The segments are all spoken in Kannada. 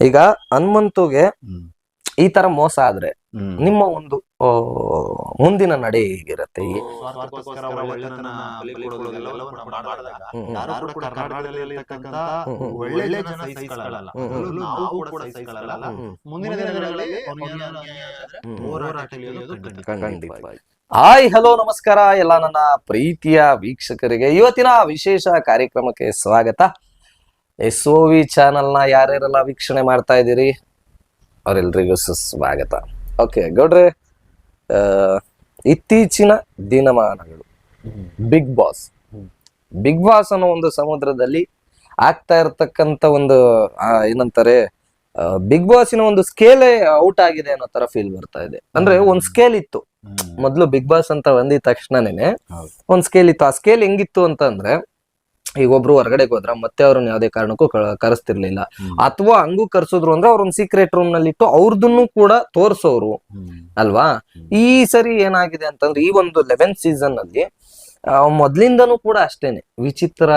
ಈಗ ಹನುಮಂತುಗೆ ಈ ತರ ಮೋಸ ಆದ್ರೆ ನಿಮ್ಮ ಒಂದು ಮುಂದಿನ ನಡೆ ಹೇಗಿರತ್ತೆ? ಹಾಯ್ ಹಲೋ ನಮಸ್ಕಾರ. ಎಲ್ಲ ನನ್ನ ಪ್ರೀತಿಯ ವೀಕ್ಷಕರಿಗೆ ಇವತ್ತಿನ ವಿಶೇಷ ಕಾರ್ಯಕ್ರಮಕ್ಕೆ ಸ್ವಾಗತ. ಎಸ್ ಒ ವಿ ಚಾನಲ್ನ ಯಾರ್ಯಾರೆಲ್ಲ ವೀಕ್ಷಣೆ ಮಾಡ್ತಾ ಇದ್ದೀರಿ? ಅವರೆಲ್ರಿಗೂ ಸುಸ್ವಾಗತ. ಓಕೆ ಗೌಡ್ರೆ ಇತ್ತೀಚಿನ ದಿನಮಾನಗಳು. ಬಿಗ್ ಬಾಸ್ ಬಿಗ್ ಬಾಸ್ ಅನ್ನೋ ಒಂದು ಸಮುದ್ರದಲ್ಲಿ ಆಗ್ತಾ ಇರತಕ್ಕಂತ ಒಂದು ಏನಂತಾರೆ ಬಿಗ್ ಬಾಸಿನ ಒಂದು ಸ್ಕೇಲೇ ಔಟ್ ಆಗಿದೆ ಅನ್ನೋ ತರ ಫೀಲ್ ಬರ್ತಾ ಇದೆ. ಅಂದ್ರೆ ಒಂದ್ ಸ್ಕೇಲ್ ಇತ್ತು. ಮೊದಲು ಬಿಗ್ ಬಾಸ್ ಅಂತ ಬಂದಿದ ತಕ್ಷಣನೇ ಒಂದು ಒಂದ್ ಸ್ಕೇಲ್ ಇತ್ತು. ಆ ಸ್ಕೇಲ್ ಹೆಂಗಿತ್ತು ಅಂತ ಅಂದ್ರೆ ಈಗ ಒಬ್ರು ಹೊರಗಡೆ ಹೋದ್ರ ಮತ್ತೆ ಅವ್ರನ್ನ ಯಾವ್ದೇ ಕಾರಣಕ್ಕೂ ಕರೆಸ್ತಿರ್ಲಿಲ್ಲ. ಅಥವಾ ಹಂಗು ಕರ್ಸಿದ್ರು ಅಂದ್ರೆ ಅವ್ರೊಂದ್ ಸೀಕ್ರೆಟ್ ರೂಮ್ನಲ್ಲಿ ಇಟ್ಟು ಅವ್ರದನ್ನು ಕೂಡ ತೋರ್ಸೋರು. ಅಲ್ವಾ? ಈ ಸರಿ ಏನಾಗಿದೆ ಅಂತಂದ್ರೆ ಈ ಒಂದು ಲೆವೆನ್ ಸೀಸನ್ ಅಲ್ಲಿ ಮೊದ್ಲಿಂದನೂ ಕೂಡ ಅಷ್ಟೇನೆ. ವಿಚಿತ್ರ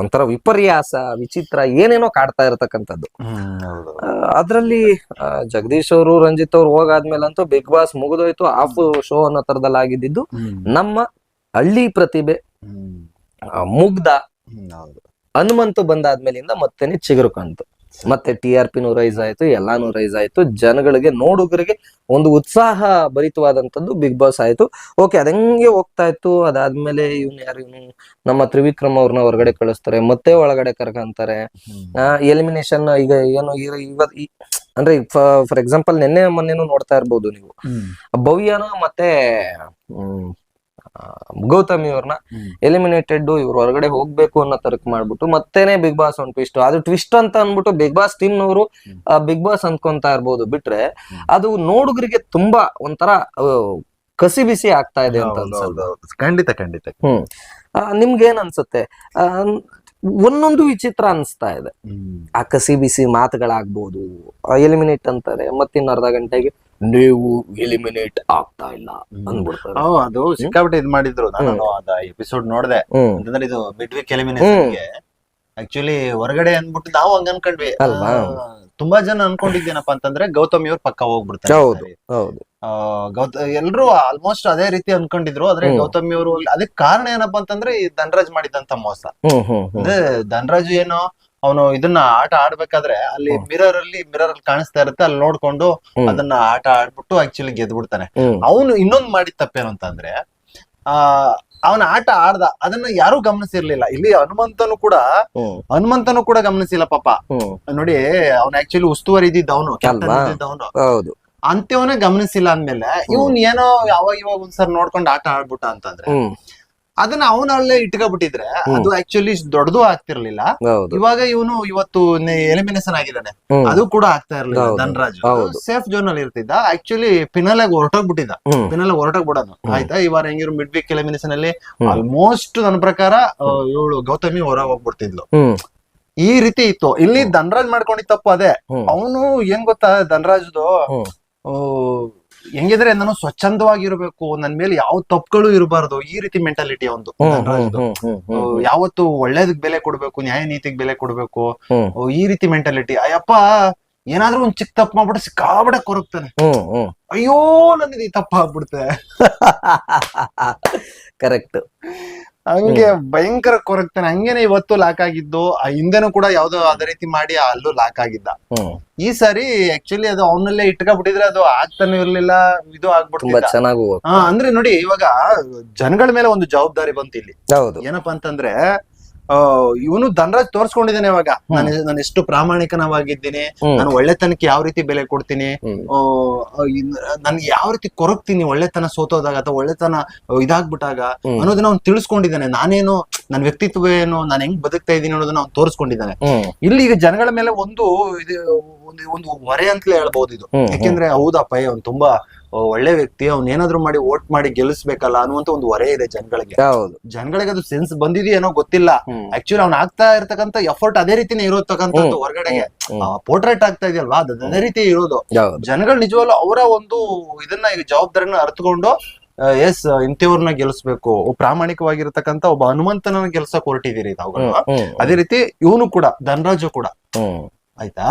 ಒಂಥರ ವಿಪರ್ಯಾಸ ವಿಚಿತ್ರ ಏನೇನೋ ಕಾಡ್ತಾ ಇರತಕ್ಕಂಥದ್ದು. ಅದ್ರಲ್ಲಿ ಜಗದೀಶ್ ಅವರು ರಂಜಿತ್ ಅವ್ರು ಹೋಗಾದ್ಮೇಲಂತೂ ಬಿಗ್ ಬಾಸ್ ಮುಗಿದೋಯ್ತು ಆಫ್ ಶೋ ಅನ್ನೋ ತರದಲ್ಲಿ ಆಗಿದ್ದು ನಮ್ಮ ಹಳ್ಳಿ ಪ್ರತಿಭೆ. ಹೌದು. ಹನುಮಂತು ಬಂದಾದ್ಮೇಲಿಂದ ಮತ್ತೇನೆ ಚಿಗುರು ಕಾಣ್ತು ಮತ್ತೆ ಟಿ ಆರ್ ಪಿನೂ ರೈಸ್ ಆಯ್ತು ಎಲ್ಲಾನು ರೈಸ್ ಆಯ್ತು. ಜನಗಳಿಗೆ ನೋಡುಗರಿಗೆ ಒಂದು ಉತ್ಸಾಹ ಭರಿತವಾದಂತದ್ದು ಬಿಗ್ ಬಾಸ್ ಆಯ್ತು. ಓಕೆ ಅದಂಗೆ ಹೋಗ್ತಾ ಇತ್ತು. ಅದಾದ್ಮೇಲೆ ಇವ್ನು ಯಾರು ಇವನು ನಮ್ಮ ತ್ರಿವಿಕ್ರಮ್ ಅವ್ರನ್ನ ಹೊರಗಡೆ ಕಳಿಸ್ತಾರೆ ಮತ್ತೆ ಒಳಗಡೆ ಕರ್ಕಂತಾರೆ. ಎಲಿಮಿನೇಷನ್ ಈಗ ಏನು ಇವತ್ ಅಂದ್ರೆ ಫಾರ್ ಎಕ್ಸಾಂಪಲ್ ನಿನ್ನೆ ಮೊನ್ನೆನೂ ನೋಡ್ತಾ ಇರ್ಬೋದು ನೀವು. ಭವ್ಯನ ಮತ್ತೆ ಗೌತಮಿ ಅವ್ರನ್ನ. ಎಲಿಮಿನೇಟೆಡ್ ಇವ್ರು ಹೊರಗಡೆ ಹೋಗ್ಬೇಕು ಅನ್ನೋ ತರಕ್ ಮಾಡ್ಬಿಟ್ಟು ಮತ್ತೇನೆ ಬಿಗ್ ಬಾಸ್ ಒಂದು ಟ್ವಿಸ್ಟ್ ಅದು ಟ್ವಿಸ್ಟ್ ಅಂತ ಅನ್ಬಿಟ್ಟು ಬಿಗ್ ಬಾಸ್ ಟೀಮ್ ನವರು ಬಿಗ್ ಬಾಸ್ ಅನ್ಕೊಂತ ಇರ್ಬೋದು. ಬಿಟ್ರೆ ಅದು ನೋಡುಗರಿಗೆ ತುಂಬಾ ಒಂಥರ ಕಸಿ ಬಿಸಿ ಆಗ್ತಾ ಇದೆ ಅಂತ ಹೌದು. ಖಂಡಿತ ಖಂಡಿತ ಹ್ಮ್. ನಿಮ್ಗೇನ್ ಅನ್ಸುತ್ತೆ? ಒಂದೊಂದು ವಿಚಿತ್ರ ಅನ್ಸ್ತಾ ಇದೆ. ಆ ಕಸಿ ಬಿಸಿ ಮಾತುಗಳಾಗ್ಬೋದು ಎಲಿಮಿನೇಟ್ ಅಂತಾರೆ ಮತ್ತಿನ್ನ ಅರ್ಧ ಗಂಟೆಗೆ. ನೀವು ಎಲಿಮಿನೇಟ್ ಆಗ್ತಾ ಇಲ್ಲ ಅಂದ್ಬಿಡ್ತಾರೆ. ಓ, ಅದು ಸಿಕ್ಕಾಪಟ್ಟೆ ಇದ್ ಮಾಡಿದ್ರು. ನಾನು. ಅದ ಎಪಿಸೋಡ್ ನೋಡ್ದೆ. ಅಂತಂದ್ರೆ ಇದು ಮಿಡ್ ವೀಕ್ ಎಲಿಮಿನೇಷನ್ಗೆ ಆಕ್ಚುಲಿ ಹೊರಗಡೆ ಅಂದ್ಬಿಟ್ಟು ನಾವು ಹಂಗ ಅನ್ಕೊಂಡ್ವಿ. ಅಲ್ವಾ? ತುಂಬಾ ಜನ ಅನ್ಕೊಂಡಿದ್ದೇನಪ್ಪ ಅಂತಂದ್ರೆ ಗೌತಮಿ ಅವ್ರು ಪಕ್ಕ ಹೋಗ್ಬಿಡ್ತಾರೆ. ಹೌದು. ಹೌದು. ಗೌತ ಎಲ್ರು ಆಲ್ಮೋಸ್ಟ್ ಅದೇ ರೀತಿ ಅನ್ಕೊಂಡಿದ್ರು. ಆದ್ರೆ. ಗೌತಮಿ ಅವರು ಅದಕ್ಕೆ ಕಾರಣ ಏನಪ್ಪಾ ಅಂತಂದ್ರೆ ಈ ಧನರಾಜ್ ಮಾಡಿದಂತ ಮೋಸ. ಅಂದ್ರೆ ಧನರಾಜ್ ಏನೋ ಅವನು ಇದನ್ನ ಆಟ ಆಡ್ಬೇಕಾದ್ರೆ ಅಲ್ಲಿ ಮಿರರ್ ಅಲ್ಲಿ ಮಿರರ್ ಅಲ್ಲಿ ಕಾಣಿಸ್ತಾ ಇರುತ್ತೆ ಅಲ್ಲಿ ನೋಡ್ಕೊಂಡು ಅದನ್ನ ಆಟ ಆಡ್ಬಿಟ್ಟು ಆಕ್ಚುಲಿ ಗೆದ್ಬಿಡ್ತಾನೆ. ಬಿಡ್ತಾನೆ ಅವನು ಇನ್ನೊಂದ್ ಮಾಡಿದ ತಪ್ಪೇನು ಅಂತಂದ್ರೆ ಆ ಅವನ ಆಟ ಆಡ್ದ ಅದನ್ನ ಯಾರು ಗಮನಿಸಿರ್ಲಿಲ್ಲ. ಇಲ್ಲಿ ಹನುಮಂತನು ಕೂಡ ಹನುಮಂತನು ಕೂಡ ಗಮನಿಸಿಲ್ಲ ಪಾಪ. ನೋಡಿ ಅವ್ನ ಆಕ್ಚುಲಿ ಉಸ್ತುವಾರಿ ಇದ್ದಿದ್ದ ಅವನು? ಅವನು. ಹೌದು. ಅಂತವನೇ ಗಮನಿಸಿಲ್ಲ ಅಂದ್ಮೇಲೆ ಇವನ್ ಏನೋ ಯಾವಾಗ ಇವಾಗ ಒಂದ್ಸರಿ ನೋಡ್ಕೊಂಡು ಆಟ ಆಡ್ಬಿಟ್ಟ ಅಂತಂದ್ರೆ ಅದನ್ನ ಅವನಲ್ಲೇ ಇಟ್ಕೊಬಿಟ್ಟಿದ್ರೆ. ಅದು ಆಕ್ಚುಲಿ ದೊಡ್ಡದು ಆಗ್ತಿರ್ಲಿಲ್ಲ. ಹೌದು. ಇವಾಗ ಇವನು ಇವತ್ತು ಎಲಿಮಿನೇಷನ್ ಆಗಿದ್ದಾನೆ. ಹ್ಮ್. ಅದು ಕೂಡ ಆಗ್ತಾ ಇರ್ಲಿಲ್ಲ ಹೌದು. ಧನರಾಜ್. ಹೌದು. ಸೇಫ್ ಜೋನ್ ಅಲ್ಲಿ ಇರ್ತಿದ್ದ. ಆಕ್ಚುಲಿ ಫಿನಲ್ ಆಗಿ ಹೊರಟೋಗ್ಬಿಟ್ಟಿದ್ದ. ಹ್ಮ್. ಫಿನಲ್ ಹೊರಟೋಗ್ಬಿಡೋದು. ಆಯ್ತಾ? ಇವಾಗ ಹೆಂಗಿರು ಮಿಡ್ ವೀಕ್ ಎಲಿಮಿನೇಷನ್ ಅಲ್ಲಿ ಆಲ್ಮೋಸ್ಟ್ ನನ್ನ ಪ್ರಕಾರ ಇವಳು ಗೌತಮಿ ಹೊರ ಹೋಗ್ಬಿಡ್ತಿದ್ಲು. ಹ್ಮ್. ಈ ರೀತಿ ಇತ್ತು. ಇಲ್ಲಿ ಧನರಾಜ್ ಮಾಡ್ಕೊಂಡಿದ್ ತಪ್ಪು ಅದೇ. ಹ್ಮ್. ಅವನು ಏನ್ ಗೊತ್ತಾ ಧನರಾಜ್ದು ಹ್ಮ್. ಆ, ಹೆಂಗಿದ್ರೆ ನಾನು ಸ್ವಚ್ಛಂದವಾಗಿರ್ಬೇಕು. ನನ್ ಮೇಲೆ ಯಾವ ತಪ್ಪುಗಳು ಇರಬಾರ್ದು. ಈ ರೀತಿ ಮೆಂಟಾಲಿಟಿ ಒಂದು ಯಾವತ್ತು ಒಳ್ಳೇದಕ್ ಬೆಲೆ ಕೊಡ್ಬೇಕು ನ್ಯಾಯ ನೀತಿಗ್ ಬೆಲೆ ಕೊಡ್ಬೇಕು. ಈ ರೀತಿ ಮೆಂಟಾಲಿಟಿ ಅಯ್ಯಪ್ಪ ಏನಾದ್ರೂ ಒಂದ್ ಚಿಕ್ಕ ತಪ್ಪು ಮಾಡ್ಬಿಟ್ಟು ಸಿಕ್ಕಾಬಡೆ ಕೊರಗ್ತಾನೆ. ಅಯ್ಯೋ ನನಗೆ ಈ ತಪ್ಪ ಆಗ್ಬಿಡುತ್ತೆ ಕರೆಕ್ಟ್ ಹಂಗೆ ಭಯಂಕರ ಕೊರಗ್ತಾನೆ ಹಂಗೇನೆ ಇವತ್ತು ಲಾಕ್ ಆಗಿದ್ದು ಆ ಹಿಂದೆನೂ ಕೂಡ ಯಾವ್ದೋ ಅದೇ ರೀತಿ ಮಾಡಿ ಅಲ್ಲೂ ಲಾಕ್ ಆಗಿದ್ದ. ಈ ಸಾರಿ ಆಕ್ಚುಲಿ ಅದು ಅವನಲ್ಲೇ ಇಟ್ಕೊಬಿಟ್ಟಿದ್ರೆ ಅದು ಆಗ್ತಾನೆ ಇರ್ಲಿಲ್ಲ ಇದು ಹಾ ಅಂದ್ರೆ ನೋಡಿ ಇವಾಗ ಜನಗಳ ಮೇಲೆ ಒಂದು ಜವಾಬ್ದಾರಿ ಬಂತು ಇಲ್ಲಿ. ಹೌದು. ಏನಪ್ಪಾ ಅಂತಂದ್ರೆ ಇವನು ಧನರಾಜ್ ತೋರ್ಸ್ಕೊಂಡಿದ್ದಾನೆ ಇವಾಗ. ನಾನು ನಾನು ಎಷ್ಟು ಪ್ರಾಮಾಣಿಕನವಾಗಿದ್ದೀನಿ ನಾನು ಒಳ್ಳೆತನಕ್ಕೆ ಯಾವ ರೀತಿ ಬೆಲೆ ಕೊಡ್ತೀನಿ ನನ್ಗೆ ಯಾವ ರೀತಿ ಕೊರಗ್ತೀನಿ ಒಳ್ಳೆತನ ಸೋತೋದಾಗ ಅಥವಾ ಒಳ್ಳೆತನ ಇದಾಗ್ಬಿಟ್ಟಾಗ ಅನ್ನೋದನ್ನ ಅವ್ನು ತಿಳಿಸ್ಕೊಂಡಿದ್ದಾನೆ. ನಾನೇನು ನನ್ನ ವ್ಯಕ್ತಿತ್ವ ಏನು ನಾನು ಹೆಂಗ್ ಬದುಕ್ತಾ ಇದ್ದೀನಿ ಅನ್ನೋದನ್ನ ಅವ್ನು ತೋರಿಸ್ಕೊಂಡಿದ್ದಾನೆ. ಇಲ್ಲಿ ಈಗ ಜನಗಳ ಮೇಲೆ ಒಂದು ಇದು ಒಂದು ಒಂದು ಹೊರೆ ಅಂತಲೇ ಹೇಳ್ಬಹುದು ಇದು. ಯಾಕಂದ್ರೆ ಹೌದಾ ಯಾಕೆಂದ್ರೆ ಹೌದಪ್ಪ ಅವ್ನು ತುಂಬಾ ಒಳ್ಳೆ ವ್ಯಕ್ತಿ ಅವ್ನ ಏನಾದ್ರು ಮಾಡಿ ವೋಟ್ ಮಾಡಿ ಗೆಲ್ಲಿಸ್ಬೇಕಲ್ಲ ಅನ್ನುವಂತ ಒಂದು ಹೊರೆ ಇದೆ ಜನಗಳಿಗೆ. ಹೌದು. ಜನಗಳಿಗೆ ಅದು ಸೆನ್ಸ್ ಬಂದಿದೆಯೇನೋ ಗೊತ್ತಿಲ್ಲ. ಆಕ್ಚುಲಿ ಅವ್ನ ಆಗ್ತಾ ಇರತಕ್ಕಂತ ಎಫರ್ಟ್ ಅದೇ ರೀತಿನೇ ಇರೋತಕ್ಕಂತ ಹೊರಗಡೆ ಹೊರಗಡೆಗೆ. ಪೋರ್ಟ್ರೇಟ್ ಆಗ್ತಾ ಇದೆಯಲ್ವಾ? ಅದು ಅದೇ ರೀತಿ ಇರೋದು. ಜನಗಳು ನಿಜವಾಗ್ಲು ಅವರ ಒಂದು ಇದನ್ನ ಈಗ ಜವಾಬ್ದಾರಿನ ಅರ್ಥಕೊಂಡು ಎಸ್ ಇಂಥವ್ರನ್ನ ಗೆಲ್ಸ್ಬೇಕು ಪ್ರಾಮಾಣಿಕವಾಗಿರ್ತಕ್ಕಂತ ಒಬ್ಬ ಹನುಮಂತನ ಗೆಲ್ಸಕ್ ಹೊರಟಿದ್ದೀರಿ ತಾವುಗಳು ಅದೇ ರೀತಿ ಇವನು ಕೂಡ ಧನರಾಜು ಕೂಡ. ಆಯ್ತಾ?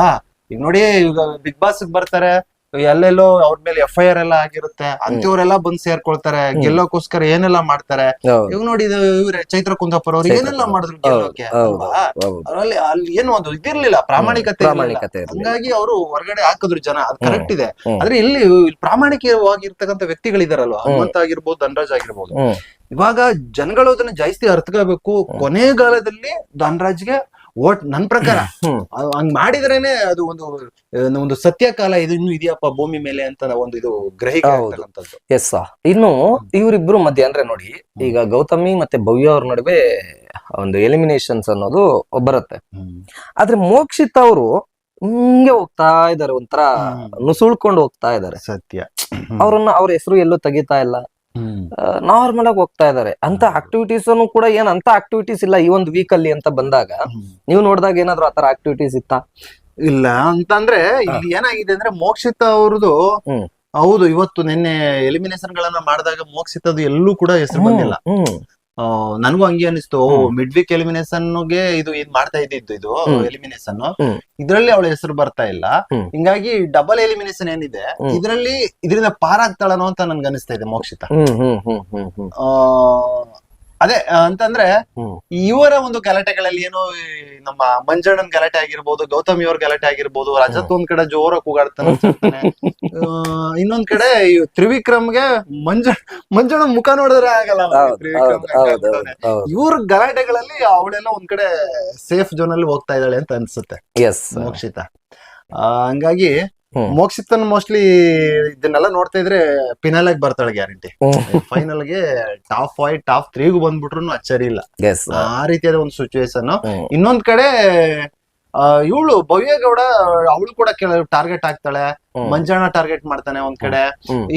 ಈಗ ನೋಡಿ ಈಗ ಬಿಗ್ ಬಾಸ್ ಬರ್ತಾರೆ. ಎಲ್ಲೆಲ್ಲೋ ಅವ್ರ ಮೇಲೆ ಎಫ್ ಐ ಆರ್ ಎಲ್ಲ ಆಗಿರುತ್ತೆ ಅಂತವ್ರೆಲ್ಲ ಬಂದ್ ಸೇರ್ಕೊಳ್ತಾರೆ ಗೆಲ್ಲೋಕೋಸ್ಕರ ಏನೆಲ್ಲ ಮಾಡ್ತಾರೆ? ಇವ್ ನೋಡಿ ಇವ್ರೆ ಚೈತ್ರ ಕುಂದಾಪುರ ಅವ್ರು ಏನೆಲ್ಲ ಮಾಡಿದ್ರು ಗೆಲ್ಲೋಕೆ? ಅದ್ರಲ್ಲಿ ಅಲ್ಲಿ ಏನು ಒಂದು ಇದಿರ್ಲಿಲ್ಲ ಪ್ರಾಮಾಣಿಕತೆ ಹಂಗಾಗಿ ಅವರು ಹೊರಗಡೆ ಹಾಕಿದ್ರು ಜನ ಅದು ಕರೆಕ್ಟ್ ಇದೆ. ಆದ್ರೆ ಇಲ್ಲಿ ಪ್ರಾಮಾಣಿಕವಾಗಿರ್ತಕ್ಕಂಥ ವ್ಯಕ್ತಿಗಳಿದಾರಲ್ವಾ? ಹನುಮಂತ ಆಗಿರ್ಬೋದು ಧನರಾಜ್ ಆಗಿರ್ಬೋದು. ಇವಾಗ ಜನಗಳು ಅದನ್ನ ಜಾಸ್ತಿ ಅರ್ಥಕೋಬೇಕು ಕೊನೆಗಾಲದಲ್ಲಿ ಧನರಾಜ್ಗೆ ಓಟ್ ನನ್ ಪ್ರಕಾರ. ಹಂಗ್ ಮಾಡಿದ್ರೇನೆ ಅದು ಒಂದು ಒಂದು ಸತ್ಯ ಕಾಲ ಇದು ಇನ್ನು ಇದೆಯಪ್ಪ ಭೂಮಿ ಮೇಲೆ ಅಂತ ಒಂದು ಇದು ಗ್ರಹಿಕೆ ಎಸ್ ಇನ್ನು ಇವರಿಬ್ರು ಮಧ್ಯ ಅಂದ್ರೆ ನೋಡಿ ಈಗ ಗೌತಮಿ ಮತ್ತೆ ಭವ್ಯ ಅವ್ರ ನಡುವೆ ಒಂದು ಎಲಿಮಿನೇಷನ್ಸ್ ಅನ್ನೋದು ಬರುತ್ತೆ. ಆದ್ರೆ ಮೋಕ್ಷಿತ್ ಅವರು ಹಿಂಗೆ ಹೋಗ್ತಾ ಇದಾರೆ ಒಂಥರ. ನುಸುಳ್ಕೊಂಡು ಹೋಗ್ತಾ ಇದಾರೆ. ಸತ್ಯ. ಅವ್ರನ್ನ ಅವ್ರ ಹೆಸರು ಎಲ್ಲೂ ತೆಗಿತಾ ಇಲ್ಲ. ನಾರ್ಮಲ್ ಆಗಿ ಹೋಗ್ತಾ ಇದಾರೆ. ಅಂತ ಆಕ್ಟಿವಿಟೀಸ್ ಕೂಡ ಏನ್ ಅಂತ ಆಕ್ಟಿವಿಟೀಸ್ ಇಲ್ಲ ಈ ಒಂದು ವೀಕ್ ಅಲ್ಲಿ ಅಂತ ಬಂದಾಗ ನೀವು ನೋಡಿದಾಗ ಏನಾದ್ರು ಆತರ ಆಕ್ಟಿವಿಟೀಸ್ ಇತ್ತ? ಇಲ್ಲ ಅಂತಂದ್ರೆ ಇಲ್ಲಿ ಏನಾಗಿದೆ ಅಂದ್ರೆ ಮೋಕ್ಷಿತ ಅವ್ರದ್ದು ಹೌದು ಇವತ್ತು ನಿನ್ನೆ ಎಲಿಮಿನೇಷನ್ ಗಳನ್ನ ಮಾಡಿದಾಗ ಮೋಕ್ಷಿತದ್ದು ಎಲ್ಲೂ ಕೂಡ ಹೆಸರು ಬಂದಿಲ್ಲ. ನನಗೂ ಹಂಗೆ ಅನಿಸ್ತು. ಮಿಡ್ ವೀಕ್ ಎಲಿಮಿನೇಷನ್ಗೆ ಇದು ಇದು ಮಾಡ್ತಾ ಇದ್ದಿದ್ದು ಇದು ಎಲಿಮಿನೇಷನ್ ಇದರಲ್ಲಿ ಅವಳ ಹೆಸರು ಬರ್ತಾ ಇಲ್ಲ. ಹಿಂಗಾಗಿ ಡಬಲ್ ಎಲಿಮಿನೇಷನ್ ಏನಿದೆ ಇದರಲ್ಲಿ ಇದ್ರಲ್ಲಿ ಇದರಿಂದ ಪಾರಾಗ್ತಾಳನೋ ಅಂತ ನನ್ಗೆ ಅನಿಸ್ತಾ ಇದೆ ಮೋಕ್ಷಿತ. ಅದೇ ಅಂತಂದ್ರೆ ಇವರ ಒಂದು ಗಲಾಟೆಗಳಲ್ಲಿ ಏನೋ ನಮ್ಮ ಮಂಜಣ್ಣನ್ ಗಲಾಟೆ ಆಗಿರ್ಬೋದು ಗೌತಮಿ ಅವ್ರ ಗಲಾಟೆ ಆಗಿರ್ಬೋದು ರಜತ್ ಒಂದ್ ಕಡೆ ಜೋರ ಕೂಗಾಡ್ತಾನೆ ಇನ್ನೊಂದ್ ಕಡೆ ತ್ರಿವಿಕ್ರಮ್ಗೆ ಮಂಜ ಮಂಜಣ್ಣ ಮುಖ ನೋಡಿದ್ರೆ ಆಗಲ್ಲ ಇವ್ರ ಗಲಾಟೆಗಳಲ್ಲಿ ಅವಳೆಲ್ಲ ಒಂದ್ ಕಡೆ ಸೇಫ್ ಜೋನ್ ಅಲ್ಲಿ ಹೋಗ್ತಾ ಇದ್ದಾಳೆ ಅಂತ ಅನ್ಸುತ್ತೆ ಎಸ್ ಮೋಕ್ಷಿತ. ಆ, ಹಂಗಾಗಿ ಮೋಕ್ಷಿತನ್ ಮೋಸ್ಟ್ಲಿ ಇದನ್ನೆಲ್ಲ ನೋಡ್ತಾ ಇದ್ರೆ ಫಿನಲ್ ಆಗಿ ಬರ್ತಾಳೆ ಗ್ಯಾರಂಟಿ ಫೈನಲ್ಗೆ ಟಾಪ್ ಫೈವ್ ಟಾಪ್ ತ್ರೀಗೂ ಬಂದ್ಬಿಟ್ರು ಅಚ್ಚರಿ ಇಲ್ಲ. ಆ ರೀತಿಯಾದ ಒಂದು ಸಿಚುವೇಶನ್ ಇನ್ನೊಂದ್ ಕಡೆ ಇವಳು ಭವ್ಯಗೌಡ ಅವಳು ಕೂಡ ಟಾರ್ಗೆಟ್ ಆಗ್ತಾಳೆ. ಮಂಜಣ್ಣ ಟಾರ್ಗೆಟ್ ಮಾಡ್ತಾನೆ ಒಂದ್ ಕಡೆ.